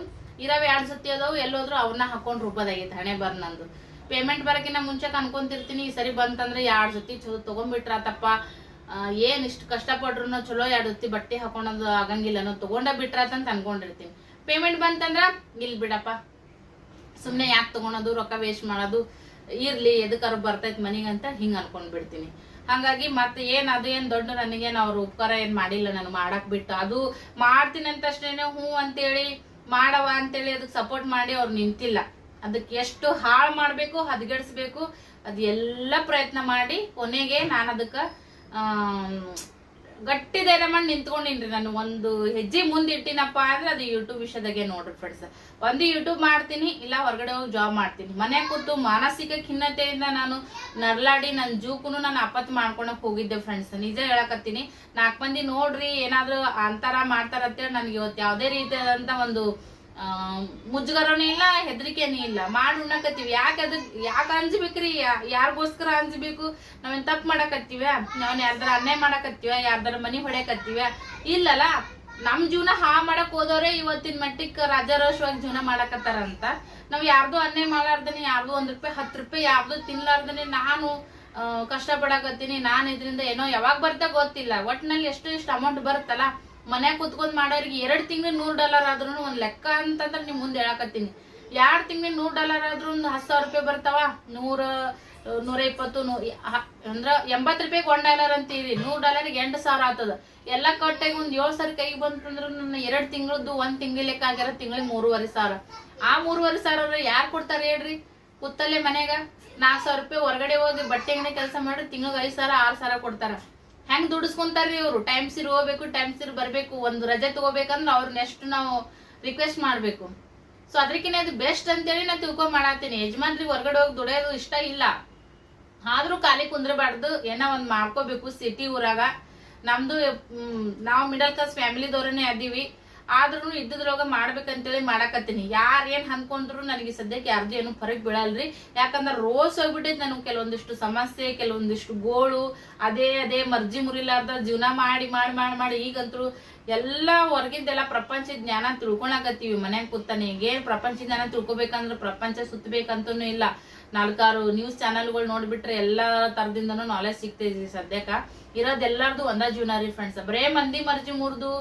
ಇರಾವ್ ಎರಡ್ ಸತಿ ಅದಾವು, ಎಲ್ಲೋದ್ರು ಅವನ್ನ ಹಾಕೊಂಡ್ ರೂಪದಾಗೈತಿ ಹಣೆ ಬರ್ ನಂದು. ಪೇಮೆಂಟ್ ಬರಕಿನ ಮುಂಚೆ ಅನ್ಕೊಂತಿರ್ತೀನಿ ಈ ಸರಿ ಬಂತಂದ್ರೆ ಎರಡ್ ಜೊತೆ ತಗೊಂಡ್ಬಿಟ್ರಾತಪ್ಪ. ಏನ್ ಇಷ್ಟು ಕಷ್ಟಪಟ್ರು ಚಲೋ ಎರಡು ಜೊತೆ ಬಟ್ಟೆ ಹಾಕೊಂಡೋದು ಆಗಂಗಿಲ್ಲ ಅನ್ನೋ ತಗೊಂಡ ಬಿಟ್ರಾತಂತ ಅನ್ಕೊಂಡಿರ್ತೀನಿ. ಪೇಮೆಂಟ್ ಬಂತಂದ್ರ ಇಲ್ ಬಿಡಪ್ಪ. ಸುಮ್ನೆ ಯಾಕೆ ತಗೊಳೋದು, ರೊಕ್ಕ ವೇಸ್ಟ್ ಮಾಡೋದು, ಇರ್ಲಿ ಎದಕ್ಕಾರು ಬರ್ತೈತ್ ಮನಿಗೆ ಅಂತ ಹಿಂಗ್ ಅನ್ಕೊಂಡ್ ಬಿಡ್ತೀನಿ. ಹಂಗಾಗಿ ಮತ್ತೆ ಏನ್ ಅದು ಏನ್ ದೊಡ್ಡ ನನಗೇನು ಅವ್ರು ಉಪಕಾರ ಏನ್ ಮಾಡಿಲ್ಲ, ನಾನು ಮಾಡಕ್ ಬಿಟ್ಟು. ಅದು ಮಾಡ್ತೀನಿ ಅಂತ ಅಷ್ಟೇನೆ ಹ್ಞೂ ಅಂತೇಳಿ ಮಾಡವ ಅಂತೇಳಿ ಅದಕ್ಕೆ ಸಪೋರ್ಟ್ ಮಾಡಿ ಅವ್ರು ನಿಂತಿಲ್ಲ. ಅದಕ್ಕೆ ಎಷ್ಟು ಹಾಳು ಮಾಡ್ಬೇಕು, ಹದಗೆಡಿಸ್ಬೇಕು, ಅದ್ ಎಲ್ಲ ಪ್ರಯತ್ನ ಮಾಡಿ ಕೊನೆಗೆ ನಾನು ಅದಕ್ಕ ಗಟ್ಟಿ ಧೈರ್ಯ ಮಾಡಿ ನಿಂತ್ಕೊಂಡಿನ್ರಿ ನಾನು ಒಂದು ಹೆಜ್ಜೆ ಮುಂದೆ ಇಟ್ಟಿನಪ್ಪ ಅಂದ್ರೆ ಅದು ಯೂಟ್ಯೂಬ್ ವಿಷಯದಾಗೆ ನೋಡ್ರಿ ಫ್ರೆಂಡ್ಸ್ ಒಂದು ಯೂಟ್ಯೂಬ್ ಮಾಡ್ತೀನಿ, ಇಲ್ಲ ಹೊರಗಡೆ ಹೋಗಿ ಜಾಬ್ ಮಾಡ್ತೀನಿ. ಮನ್ಯಾಗ ಕೂತು ಮಾನಸಿಕ ಖಿನ್ನತೆಯಿಂದ ನಾನು ನರ್ಲಾಡಿ ನನ್ನ ಜೂಕುನು ನಾನು ಅಪತ್ ಮಾಡ್ಕೊಳಕ್ ಹೋಗಿದ್ದೆ ಫ್ರೆಂಡ್ಸ್ ನಿಜ ಹೇಳಕತ್ತೀನಿ. ನಾಲ್ಕು ಮಂದಿ ನೋಡ್ರಿ ಏನಾದ್ರು ಅಂತಾರ ಮಾಡ್ತಾರ ಅಂತೇಳಿ ನನ್ಗೆ ಇವತ್ತು ಯಾವುದೇ ರೀತಿಯಾದಂಥ ಒಂದು ಮುಜುಗರನೂ ಇಲ್ಲ ಹೆದರಿಕೆನೂ ಇಲ್ಲ. ಮಾಡಿ ಉಣ್ಣಕತ್ತೀವಿ. ಯಾಕೆ ಅದ, ಯಾಕೆ ಅಂಜಬೇಕ್ರಿ? ಯಾರಿಗೋಸ್ಕರ ಅಂಜಬೇಕು? ನಾವೇನ್ ತಪ್ಪು ಮಾಡಕತ್ತೀವ? ನಾವೇನು ಯಾರ್ದಾರ ಅನ್ಯಾಯ ಮಾಡಕತ್ತೀವ? ಯಾರ್ದಾರ ಮನಿ ಹೊಡ್ಯಾಕತ್ತೀವ? ಇಲ್ಲಲ್ಲ, ನಮ್ ಜೀವನ ಹಾ ಮಾಡಕ್ ಹೋದವ್ರೆ ಇವತ್ತಿನ ಮಟ್ಟಿಗೆ ರಾಜಾರೋಷವಾಗಿ ಜೀವನ ಮಾಡಕತ್ತಾರಂತ. ನಾವು ಯಾರ್ದು ಅನ್ಯಾಯ ಮಾಡಾರ್ದನೆ ಯಾರ್ದು ಒಂದು ರೂಪಾಯಿ, ಹತ್ತು ರೂಪಾಯಿ, ಯಾರ್ದು ತಿನ್ಲಾರ್ದನೆ ನಾನು ಕಷ್ಟಪಡಕತ್ತೀನಿ. ಕಷ್ಟ ಪಡಕತ್ತೀನಿ ನಾನು ಇದರಿಂದ ಏನೋ ಯಾವಾಗ ಬರ್ತಾ ಗೊತ್ತಿಲ್ಲ. ಒಟ್ನಲ್ಲಿ ಎಷ್ಟು ಎಷ್ಟು ಅಮೌಂಟ್ ಬರುತ್ತಲ್ಲ ಮನ್ಯಾಗ ಕುತ್ಕೊಂಡ್ ಮಾಡೋರಿಗೆ ಎರಡ್ ತಿಂಗಳು ನೂರ್ ಡಾಲರ್ ಆದ್ರೂ ಒಂದ್ ಲೆಕ್ಕ ಅಂತಂದ್ರೆ ನಿಮ್ ಮುಂದೆ ಹೇಳಕತ್ತೀನಿ. ಎರಡ್ ತಿಂಗಳು ನೂರ್ ಡಾಲರ್ ಆದ್ರೂ ಒಂದ್ ಹತ್ತು ಸಾವಿರ ರೂಪಾಯಿ ಬರ್ತಾವ? ನೂರ ನೂರ ಇಪ್ಪತ್ತು ನೂ ಹ- ಅಂದ್ರ ಎಂಬತ್ ರೂಪಾಯಿಗೆ ಒನ್ ಡಾಲರ್ ಅಂತೀರಿ. ನೂರ್ ಡಾಲರ್ಗೆ ಎಂಟು ಸಾವಿರ ಆತದ. ಎಲ್ಲ ಕಟ್ಟಾಗಿ ಒಂದ್ ಏಳು ಸಾವಿರ ಕೈಗೆ ಬಂತಂದ್ರ ನನ್ನ ಎರಡ್ ತಿಂಗಳದ್ದು ಒಂದ್ ತಿಂಗಳ ಲೆಕ್ಕ ಆಗ್ಯಾರ ತಿಂಗಳಿಗೆ ಮೂರುವರೆ ಸಾವಿರ. ಆ ಮೂರುವರೆ ಸಾವಿರ ಯಾರು ಕೊಡ್ತಾರೆ ಹೇಳ್ರಿ? ಕುತ್ತಲ್ಲೇ ಮನ್ಯಾಗ ನಾಲ್ಕು ಸಾವಿರ ರೂಪಾಯಿ ಹೊರಗಡೆ ಹೋಗಿ ಬಟ್ಟೆ ಅಂಗಡಿ ಕೆಲಸ ಮಾಡಿ ತಿಂಗಳಿಗೆ ಐದು ಸಾವಿರ, ಆರು ಸಾವಿರ ಕೊಡ್ತಾರ. ಹೆಂಗ್ ದುಡಿಸ್ಕೊಂತಾರ್ರಿ ಇವ್ರು? ಟೈಮ್ ಸಿರ್ ಹೋಗ್ಬೇಕು ಟೈಮ್ ಸಿರ್ ಬರ್ಬೇಕು. ಒಂದು ರಜೆ ತಗೋಬೇಕಂದ್ರೆ ಅವ್ರ ನೆಕ್ಸ್ಟ್ ನಾವು ರಿಕ್ವೆಸ್ಟ್ ಮಾಡ್ಬೇಕು. ಸೊ ಅದಕ್ಕಿಂತ ಅದು ಬೆಸ್ಟ್ ಅಂತೇಳಿ ನಾ ತಿಳ್ಕೊಂಡ್ ಮಾಡತ್ತೀನಿ. ಯಜಮಾನ್ರಿಗೆ ಹೊರಗಡೆ ಹೋಗಿ ದುಡಿಯೋದು ಇಷ್ಟ ಇಲ್ಲ. ಆದ್ರೂ ಖಾಲಿ ಕುಂದ್ರಬಾರ್ದು. ಏನೋ ಒಂದ್ ಮಾಡ್ಕೋಬೇಕು ಸಿಟಿ ಊರಾಗ. ನಮ್ದು ನಾವು ಮಿಡಲ್ ಕ್ಲಾಸ್ ಫ್ಯಾಮಿಲಿದವ್ರನ್ನೇ ಅದೀವಿ. ಆದ್ರೂ ಇದ್ದದ್ರೊಳಗ ಮಾಡ್ಬೇಕಂತೇಳಿ ಮಾಡಕತ್ತೀನಿ. ಯಾರು ಏನ್ ಅನ್ಕೊಂಡ್ರು ನನಗೆ ಸದ್ಯಕ್ಕೆ ಯಾರ್ದು ಏನು ಫರಕ್ ಬೀಳಲ್ರಿ. ಯಾಕಂದ್ರೆ ರೋಸ್ ಹೋಗ್ಬಿಟ್ಟೈತೆ ನನಗೆ ಕೆಲವೊಂದಿಷ್ಟು ಸಮಸ್ಯೆ, ಕೆಲವೊಂದಿಷ್ಟು ಗೋಳು, ಅದೇ ಅದೇ ಮರ್ಜಿ ಮುರಿಲಾರ್ದ ಜೀವನ ಮಾಡಿ ಮಾಡಿ ಮಾಡಿ ಮಾಡಿ ಈಗಂತೂ ಎಲ್ಲ ಹೊರಗಿಂದೆಲ್ಲ ಪ್ರಪಂಚ ಜ್ಞಾನ ತಿಳ್ಕೊಳಕತ್ತೀವಿ ಮನ್ಯಾಗ ಕೂತಾನೆ. ಏನ್ ಪ್ರಪಂಚ ಜ್ಞಾನ ತಿಳ್ಕೊಬೇಕಂದ್ರೆ ಪ್ರಪಂಚ ಸುತ್ತಬೇಕಂತನೂ ಇಲ್ಲ. ನಾಲ್ಕಾರು ನ್ಯೂಸ್ ಚಾನೆಲ್ಗಳು ನೋಡ್ಬಿಟ್ರೆ ಎಲ್ಲಾ ತರದಿಂದನೂ ನಾಲೆಜ್ ಸಿಗ್ತೈತಿ ಸದ್ಯಕ್ಕ. ಇರೋದೆಲ್ಲಾರ್ದು ಒಂದ ಜೀವನ ರೀ ಫ್ರೆಂಡ್ಸ್ ಬರೇ ಮಂದಿ ಮರ್ಜಿ ಮುರಿದು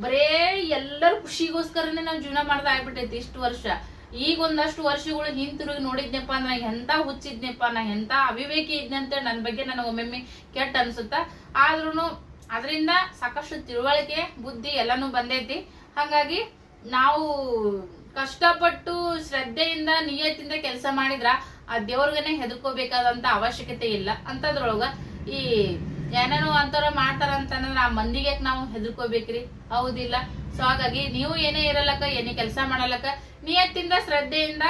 ಬರೇ ಎಲ್ಲರ ಖುಷಿಗೋಸ್ಕರನೇ ನಾವು ಜೀವನ ಮಾಡ್ದ ಆಗ್ಬಿಟ್ಟೈತಿ ಇಷ್ಟು ವರ್ಷ. ಈಗ ಒಂದಷ್ಟು ವರ್ಷಗಳು ಹಿಂತಿರುಗಿ ನೋಡಿದ್ನಪ್ಪ ನಾ ಎಂತ ಹುಚ್ಚಿದ್ನಪ್ಪ ನಾ ಎಂತ ಅವಿವೇಕಿ ಇದ್ನೆ ಅಂತೇಳಿ ನನ್ನ ಬಗ್ಗೆ ನನಗೆ ಒಮ್ಮೊಮ್ಮೆ ಕೆಟ್ಟ ಅನ್ಸುತ್ತ? ಆದ್ರೂ ಅದರಿಂದ ಸಾಕಷ್ಟು ತಿಳುವಳಿಕೆ, ಬುದ್ಧಿ ಎಲ್ಲಾನು ಬಂದೈತಿ. ಹಾಗಾಗಿ ನಾವು ಕಷ್ಟಪಟ್ಟು ಶ್ರದ್ಧೆಯಿಂದ ನಿಯತ್ತಿಂದ ಕೆಲಸ ಮಾಡಿದ್ರ ಆ ದೇವ್ರಿಗೇನೆ ಹೆದರ್ಕೋಬೇಕಾದಂತ ಅವಶ್ಯಕತೆ ಇಲ್ಲ. ಅಂತದ್ರೊಳಗ ಈ ಏನೇನೋ ಅಂತಾರ ಮಾಡ್ತಾರ ಅಂತಂದ್ರೆ ಆ ಮಂದಿಗೆ ನಾವು ಹೆದರ್ಕೋಬೇಕ್ರಿ? ಹೌದಿಲ್ಲ. ಸೊ ಹಾಗಾಗಿ ನೀವು ಏನೇ ಇರಲಕ್ಕ, ಏನೇ ಕೆಲಸ ಮಾಡಲಕ್ಕ, ನಿಯತ್ತಿಂದ, ಶ್ರದ್ಧೆಯಿಂದ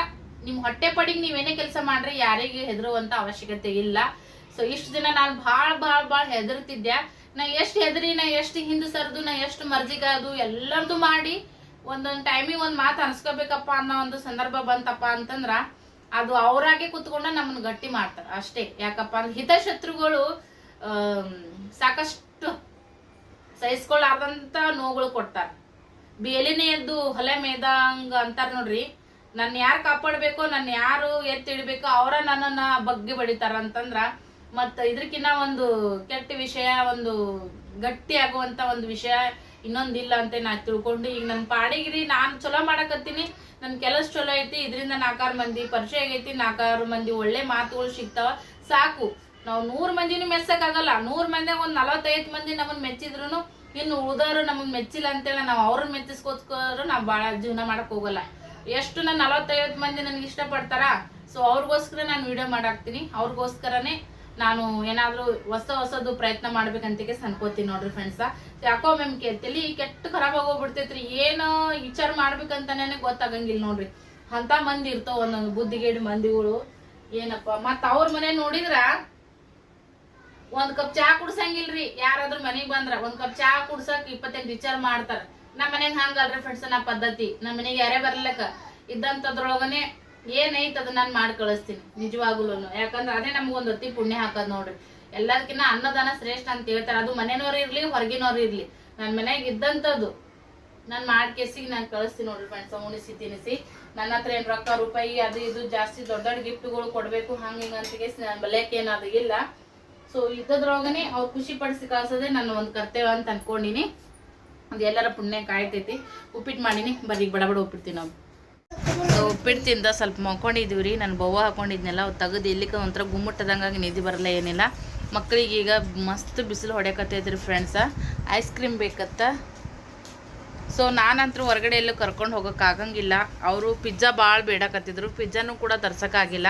ನಿಮ್ ಹೊಟ್ಟೆ ಪಡಿಗೆ ನೀವೇನೇ ಕೆಲಸ ಮಾಡ್ರಿ, ಯಾರಿಗೆ ಹೆದರುವಂತ ಅವಶ್ಯಕತೆ ಇಲ್ಲ. ಸೊ ಇಷ್ಟು ದಿನ ನಾನು ಭಾಳ ಭಾಳ ಭಾಳ ಹೆದರ್ತಿದ್ದೆ ನಾ ಎಷ್ಟು ಹೆದರಿ, ನಾ ಎಷ್ಟು ಹಿಂದೆ ಸರ್ದು, ನಾ ಎಷ್ಟು ಮರ್ಜಿಗಾದು ಎಲ್ಲರದು ಮಾಡಿ ಒಂದೊಂದು ಟೈಮಿಗೆ ಒಂದು ಮಾತು ಅನ್ಸ್ಕೋಬೇಕಪ್ಪ ಅನ್ನೋ ಒಂದು ಸಂದರ್ಭ ಬಂತಪ್ಪ ಅಂತಂದ್ರ ಅದು ಅವರಾಗೆ ಕುತ್ಕೊಂಡ ನಮ್ಮನ್ನ ಗಟ್ಟಿ ಮಾಡ್ತಾರೆ ಅಷ್ಟೇ. ಯಾಕಪ್ಪ ಅಂದ್ರೆ ಹಿತಶತ್ರುಗಳು ಸಾಕಷ್ಟು ಸಹಿಸ್ಕೊಳ್ಳಾರ್ದಂತ ನೋವುಗಳು ಕೊಡ್ತಾರ. ಬೇಲಿನೇ ಎದ್ದು ಹೊಲೆ ಮೇದಂಗ ಅಂತಾರ ನೋಡ್ರಿ. ನನ್ನ ಯಾರು ಕಾಪಾಡಬೇಕು ನನ್ನ ಯಾರು ಎತ್ತಿ ಎತ್ತಿಡ್ಬೇಕೋ ಅವರ ನನ್ನನ್ನ ಬಗ್ಗೆ ಬಡಿತಾರ ಅಂತಂದ್ರ, ಮತ್ತು ಇದ್ರಕಿನ್ನ ಒಂದು ಕೆಟ್ಟ ವಿಷಯ, ಒಂದು ಗಟ್ಟಿ ಆಗುವಂತ ಒಂದು ವಿಷಯ ಇನ್ನೊಂದಿಲ್ಲ ಅಂತ ನಾ ತಿಳ್ಕೊಂಡು, ಈಗ ನನ್ನ ಪಾಡಿಗಿರಿ ನಾನು ಚಲೋ ಮಾಡಕತ್ತೀನಿ ನನ್ನ ಕೆಲಸ ಚಲೋ ಐತಿ, ಇದರಿಂದ ನಾಲ್ಕಾರು ಮಂದಿ ಪರಿಚಯ ಆಗೈತಿ ನಾಲ್ಕಾರು ಮಂದಿ ಒಳ್ಳೆ ಮಾತುಗಳು ಸಿಗ್ತಾವ, ಸಾಕು. ನಾವು ನೂರ್ ಮಂದಿನೂ ಮೆಚ್ಚಕ್ಕಾಗಲ್ಲ ನೂರ್ ಮಂದಿಯಾಗ ಒಂದ್ ನಲವತ್ತೈದು ಮಂದಿ ನಮ್ಮನ್ನ ಮೆಚ್ಚಿದ್ರು ಇನ್ನು ಉಳಿದವರು ನಮ್ಮನ್ನ ಮೆಚ್ಚಿಲ್ಲ ಅಂತೇಳಿ ನಾವು ಅವ್ರನ್ನ ಮೆಚ್ಚಿಸ್ಕೋಸ್ಕರ ನಾವು ಭಾಳ ಜೀವನ ಮಾಡಕ್ ಹೋಗಲ್ಲ. ಎಷ್ಟು ನಾನು ನಲವತ್ತೈವತ್ತು ಮಂದಿ ನನ್ಗೆ ಇಷ್ಟಪಡ್ತಾರ? ಸೊ ಅವ್ರಿಗೋಸ್ಕರ ನಾನು ವಿಡಿಯೋ ಮಾಡಾಕ್ತೀನಿ. ಅವ್ರಿಗೋಸ್ಕರನೇ ನಾನು ಏನಾದರೂ ಹೊಸ ಹೊಸದು ಪ್ರಯತ್ನ ಮಾಡ್ಬೇಕಂತಿಗೆ ಅನ್ಕೋತೀನಿ ನೋಡ್ರಿ ಫ್ರೆಂಡ್ಸ ಯಾಕೋ ಮ್ಯಾಮ್ ಈ ಕೆಟ್ಟ ಖರಾಬ್ ಆಗೋಗ್ಬಿಡ್ತೈತ್ರಿ ಏನು ವಿಚಾರ ಮಾಡ್ಬೇಕಂತಾನೆ ಗೊತ್ತಾಗಂಗಿಲ್ಲ ನೋಡ್ರಿ. ಅಂತ ಮಂದಿ ಇರ್ತಾವ ಒಂದೊಂದು ಬುದ್ಧಿಗೇಡಿ ಮಂದಿಗಳು. ಏನಪ್ಪ? ಮತ್ತ ಅವ್ರ ಮನೆ ನೋಡಿದ್ರ ಒಂದ್ ಕಪ್ ಚಾ ಕುಡ್ಸಂಗಿಲ್ರಿ. ಯಾರಾದ್ರೂ ಮನೆಗ್ ಬಂದ್ರ ಒಂದ್ ಕಪ್ ಚಾ ಕುಡ್ಸಕ್ ಇಪ್ಪತ್ತೈದು ವಿಚಾರ ಮಾಡ್ತಾರ. ನಮ್ಮ ಮನೆಗ್ ಹಂಗಲ್ರಿ ಫ್ರೆಂಡ್ಸ್ ನಾ ಪದ್ಧತಿ. ನಮ್ಮ ಮನೆಗೆ ಯಾರೇ ಬರ್ಲಕ್ಕ, ಇದ್ದಂತದ್ರೊಳಗನೆ ಏನೈತ್ ಅದನ್ನ ನಾನ್ ಮಾಡಿ ಕಳಿಸ್ತೀನಿ. ನಿಜವಾಗ್ಲೂ ಯಾಕಂದ್ರ ಅದೇ ನಮ್ಗೊಂದ್ ಅತಿ ಪುಣ್ಯ ಹಾಕದ್ ನೋಡ್ರಿ. ಎಲ್ಲದಕ್ಕಿನ್ನ ಅನ್ನದಾನ ಶ್ರೇಷ್ಠ ಅಂತ ಹೇಳ್ತಾರ. ಅದು ಮನೆನವ್ರು ಇರ್ಲಿ ಹೊರಗಿನವ್ರು ಇರ್ಲಿ. ನನ್ ಮನೆಗ್ ಇದ್ದಂತದ್ದು ನಾನ್ ಮಾಡ್ಕೇಸಿಗೆ ನಾನು ಕಳಿಸ್ತೀನಿ ನೋಡ್ರಿ ಫ್ರೆಂಡ್ಸ್ ಉಣಿಸಿ ತಿನಿಸಿ ನನ್ನ ಹತ್ರ ಏನ್ ರೊಕ್ಕ, ರೂಪಾಯಿ, ಅದು ಇದು ಜಾಸ್ತಿ ದೊಡ್ಡ ದೊಡ್ಡ ಗಿಫ್ಟ್ಗಳು ಕೊಡ್ಬೇಕು, ಹಂಗ ಹಿಂಗ ಅಂತ ನನ್ನ ಬಲ್ಯಕ್ಕೆ ಏನಾದ್ರು ಇಲ್ಲ. ಸೊ ಇದ್ದದ್ರೊಳಗನೆ ಅವ್ರು ಖುಷಿ ಪಡಿಸಿ ಕಳ್ಸೋದೇ ನನ್ನ ಒಂದು ಕರ್ತವ್ಯ ಅಂತ ಅನ್ಕೊಂಡಿನಿ. ಅದು ಎಲ್ಲರ ಪುಣ್ಯ ಕಾಯ್ತೈತಿ. ಉಪ್ಪಿಟ್ಟು ಮಾಡೀನಿ. ಬರ್ರಿ ಬಡ ಬಡ ಉಪ್ಪಿಡ್ತೀವಿ ನಾವು. ಉಪ್ಪಿಟ್ಟು ತಿಂದ ಸ್ವಲ್ಪ ಮಕ್ಕೊಂಡಿದೀವಿ ರೀ ನಾನು ಬೊವ್ವ ಹಾಕೊಂಡಿದ್ನೆಲ್ಲ ಅವು ತೆಗೆದು ಇಲ್ಲಿಗೆ ಒಂಥರ ಗುಮ್ಮುಟ್ಟದಂಗಾಗಿ ನಿಧಿ ಬರಲ್ಲ ಏನಿಲ್ಲ. ಮಕ್ಕಳಿಗೆ ಈಗ ಮಸ್ತ್ ಬಿಸಿಲು ಹೊಡ್ಯಾಕತ್ತೈತ್ರಿ ಫ್ರೆಂಡ್ಸ ಐಸ್ ಕ್ರೀಮ್ ಬೇಕತ್ತ. ಸೊ ನಾನಂತರೂ ಹೊರಗಡೆ ಎಲ್ಲೂ ಕರ್ಕೊಂಡು ಹೋಗೋಕ್ಕಾಗಂಗಿಲ್ಲ ಅವರು ಪಿಜ್ಜಾ ಭಾಳ ಬೇಡಕತ್ತಿದ್ರು. ಪಿಜ್ಜಾನು ಕೂಡ ತರ್ಸೋಕ್ಕಾಗಿಲ್ಲ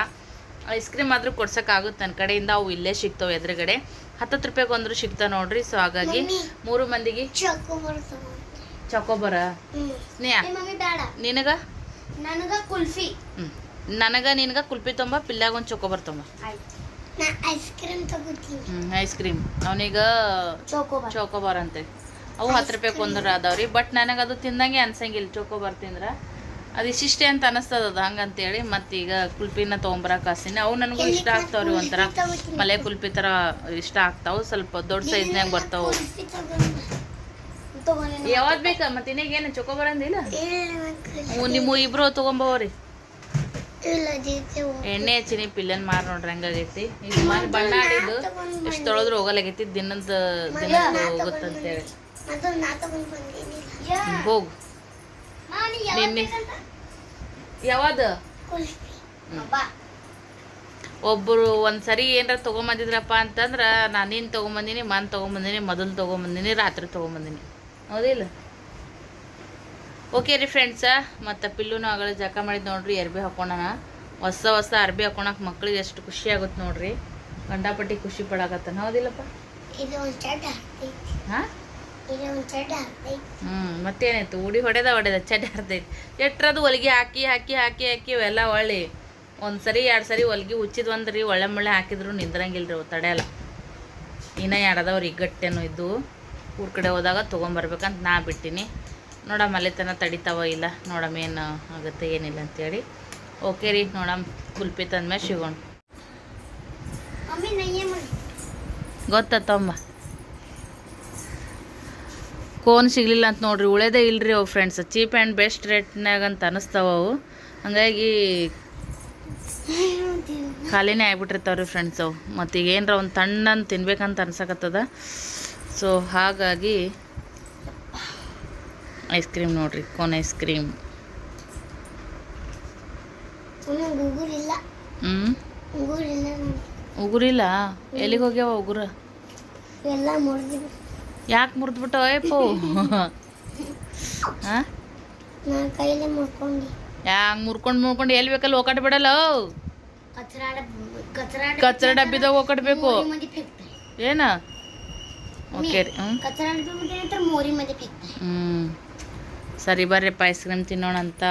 ಐಸ್ ಕ್ರೀಮ್ ಆದರೂ ಕೊಡ್ಸೋಕ್ಕಾಗುತ್ತೆ ನನ್ನ ಕಡೆಯಿಂದ ಅವು ಇಲ್ಲೇ ಸಿಗ್ತಾವೆ ಎದುರುಗಡೆ. ಹತ್ತತ್ತು ರೂಪಾಯಿಗೆ ಒಂದ್ರು ಸಿಗ್ತಾವೆ ನೋಡ್ರಿ ಸೊ ಹಾಗಾಗಿ ಮೂರು ಮಂದಿಗೆ. ಚಕೋಬರ ಸ್ನೇಹ? ನಿನಗ? ನನಗ ಕುಲ್ಫಿ. ಹ್ಞೂ ನನಗೆ ನಿನಗೆ ಕುಲ್ಫಿ ತೊಂಬ ಪಿಲ್ಲಾಗ ಒಂದು ಚೊಕೋಬರ್ ತೊಂಬ. ಐಸ್ ಕ್ರೀಮ್ ಹ್ಞೂ ಐಸ್ ಕ್ರೀಮ್. ಅವನೀಗ ಚೋಕೋಬಾರ್ ಚೋಕೋಬಾರ್ ಅಂತೆ ಅವು ಹತ್ತು ರೂಪಾಯಿಗೆ ಒಂದ್ರ ಅದಾವ್ರಿ ಬಟ್ ನನಗೆ ಅದು ತಿಂದಂಗೆ ಅನ್ಸಂಗಿಲ್ಲ ಚೋಕೋಬಾರ್ ತಿಂದ್ರ. ಅದು ಇಷ್ಟಿಷ್ಟೇ ಅಂತ ಅನಿಸ್ತದ ಅದು ಹಂಗಂತೇಳಿ ಮತ್ತೀಗ ಕುಲ್ಪಿನ ತೊಗೊಂಬರಕ್ಕೆ ಹಸಿನಿ ಅವು ನನಗೂ ಇಷ್ಟ ಆಗ್ತಾವ್ರಿ ಒಂಥರ. ಮಲೆ ಕುಲ್ಪಿ ಥರ ಇಷ್ಟ ಆಗ್ತಾವೆ ಸ್ವಲ್ಪ ದೊಡ್ಡ ಸೈಜ್ನಾಗ ಬರ್ತಾವೆ. ಯಾವಾಗ ಯಾವ್ದು ಬೇಕಾ? ಮತ್ತೆ ಇನ್ನೇನು ಚೊಕೋ ಬರಂದಿಲ್ಲ ನಿಮ್ಮ ಇಬ್ರು ತೊಗೊಂಬವ್ರಿ. ಎಣ್ಣೆ ಹಚ್ಚಿನಿ ಪಿಲ್ಲನ್ ಮಾರ್ ನೋಡ್ರಿ ಹಂಗಾಗೈತಿ. ಈಗ ಮನೆ ಬಣ್ಣ ಆಡಿದ್ದು. ಎಷ್ಟು ತೊಳೆದ್ರು ಹೋಗಲಾಗೈತಿ ದಿನದ ದಿನ ಹೋಗುತ್ತಂತೇಳಿ. ಹೋಗು. ನಿನ್ನೆ. ಅಬ್ಬಾ ಒಬ್ಬರು ಒಂದ್ಸರಿ ಏನಾರ ತೊಗೊಂಬಂದಿದ್ರಪ್ಪ ಅಂತಂದ್ರೆ ನಾನೇನು ತೊಗೊಂಬಂದಿನಿ ಮನ್ ತೊಗೊಂಬಂದಿನಿ ಮೊದಲು ತೊಗೊಂಬಂದಿನಿ ರಾತ್ರಿ ತೊಗೊಂಬಂದಿನಿ. ಹೌದಿಲ್ಲ? ಓಕೆ ರೀ ಫ್ರೆಂಡ್ಸ ಮತ್ತು ಪಿಲ್ಲುನು ಆಗಲೇ ಜಕ ಮಾಡಿದ್ದು ನೋಡ್ರಿ ಅರ್ಬಿ ಹಾಕೋಣ ಹೊಸ ಹೊಸ ಅರ್ಬಿ ಹಾಕೊಳಕ್ಕೆ ಮಕ್ಳಿಗೆ ಎಷ್ಟು ಖುಷಿ ಆಗುತ್ತೆ ನೋಡ್ರಿ. ಗಂಡಾಪಟ್ಟಿ ಖುಷಿ ಪಡಾಕತ್ತಾನ ಹೌದಿಲ್ಲಪ್ಪ? ಹಾಂ? ಹ್ಞೂ ಮತ್ತೇನಾಯ್ತು? ಉಡಿ ಹೊಡೆದ ಹೊಡೆದ ಚಡ್ಡ ಹರ್ತೈತಿ ಎಟ್ರದು ಹೊಲಿಗೆ ಹಾಕಿ ಹಾಕಿ ಹಾಕಿ ಹಾಕಿ ಇವೆಲ್ಲ ಒಳ್ಳೆ ಒಂದು ಸರಿ ಎರಡು ಸರಿ ಹೊಲಿಗೆ ಉಚ್ಚಿದ್ ಒಂದ್ರಿ ಒಳ್ಳೆ ಮಳ್ಳೆ ಹಾಕಿದ್ರು ನಿಂದ್ರಂಗಿಲ್ರಿ ಅವು ತಡೆಯಲ್ಲ ಇನ್ನ ಎರಡದವ್ರು ಇಗ್ಗಟ್ಟೇನು ಇದ್ದು ಊರ ಕಡೆ ಹೋದಾಗ ತೊಗೊಂಬರ್ಬೇಕಂತ ನಾ ಬಿಟ್ಟಿನಿ. ನೋಡಮ್ಮ ಅಲ್ಲಿ ತನ ತಡಿತಾವ ಇಲ್ಲ? ನೋಡಮ್ಮ ಏನು ಆಗುತ್ತೆ ಏನಿಲ್ಲ ಅಂತೇಳಿ. ಓಕೆ ರೀ ನೋಡಮ್ಮ ಕುಲ್ಪಿ ತಂದ್ಮೇಲೆ ಸಿಗೋಣ ಗೊತ್ತತ್ತಮ್ಮ ಕೋನ್ ಸಿಗಲಿಲ್ಲ ಅಂತ ನೋಡ್ರಿ ಉಳೇದೇ ಇಲ್ರಿ ಅವು ಫ್ರೆಂಡ್ಸ್ ಚೀಪ್ ಆ್ಯಂಡ್ ಬೆಸ್ಟ್ ರೇಟ್ನಾಗ ಅಂತ ಅನಿಸ್ತಾವ ಅವು. ಹಂಗಾಗಿ ಖಾಲಿನೇ ಆಗ್ಬಿಟ್ಟಿರ್ತಾವ್ರಿ ಫ್ರೆಂಡ್ಸ್ ಅವು. ಮತ್ತು ಈಗ ಏನರ ಒಂದು ತಣ್ಣನ್ನು ತಿನ್ಬೇಕಂತ ಅನ್ಸಕತ್ತದ. ಸೊ ಹಾಗಾಗಿ ಐಸ್ ಕ್ರೀಮ್ ನೋಡ್ರಿ ಕೋನ್ ಐಸ್ ಕ್ರೀಮ್ ಹ್ಞೂ ಉಗುರಿಲ್ಲ ಎಲ್ಲಿಗೆ ಹೋಗ್ಯಾವ ಉಗುರ? ಎಲ್ಲ ಯಾಕೆ ಮುರಿದ್ಬಿಟ್ಟು ಏಪೋ ಹಾಂ? ಮುರ್ಕೊಂಡು. ಮುರ್ಕೊಂಡು ಎಲ್ಲಿ ಬೇಕಲ್ಲಿ ಓಕಾಟ್ ಬಿಡಲ್ಲ? ಕಚ್ರ ಡಬ್ಬಿದಾಗ ಓಕಾಡ್ಬೇಕು ಏನ? ಓಕೆ ರೀ ಹ್ಞೂ ಸರಿ ಬರ್ರಿಪ್ಪ ಐಸ್ ಕ್ರೀಮ್ ತಿನ್ನೋಣ ಅಂತ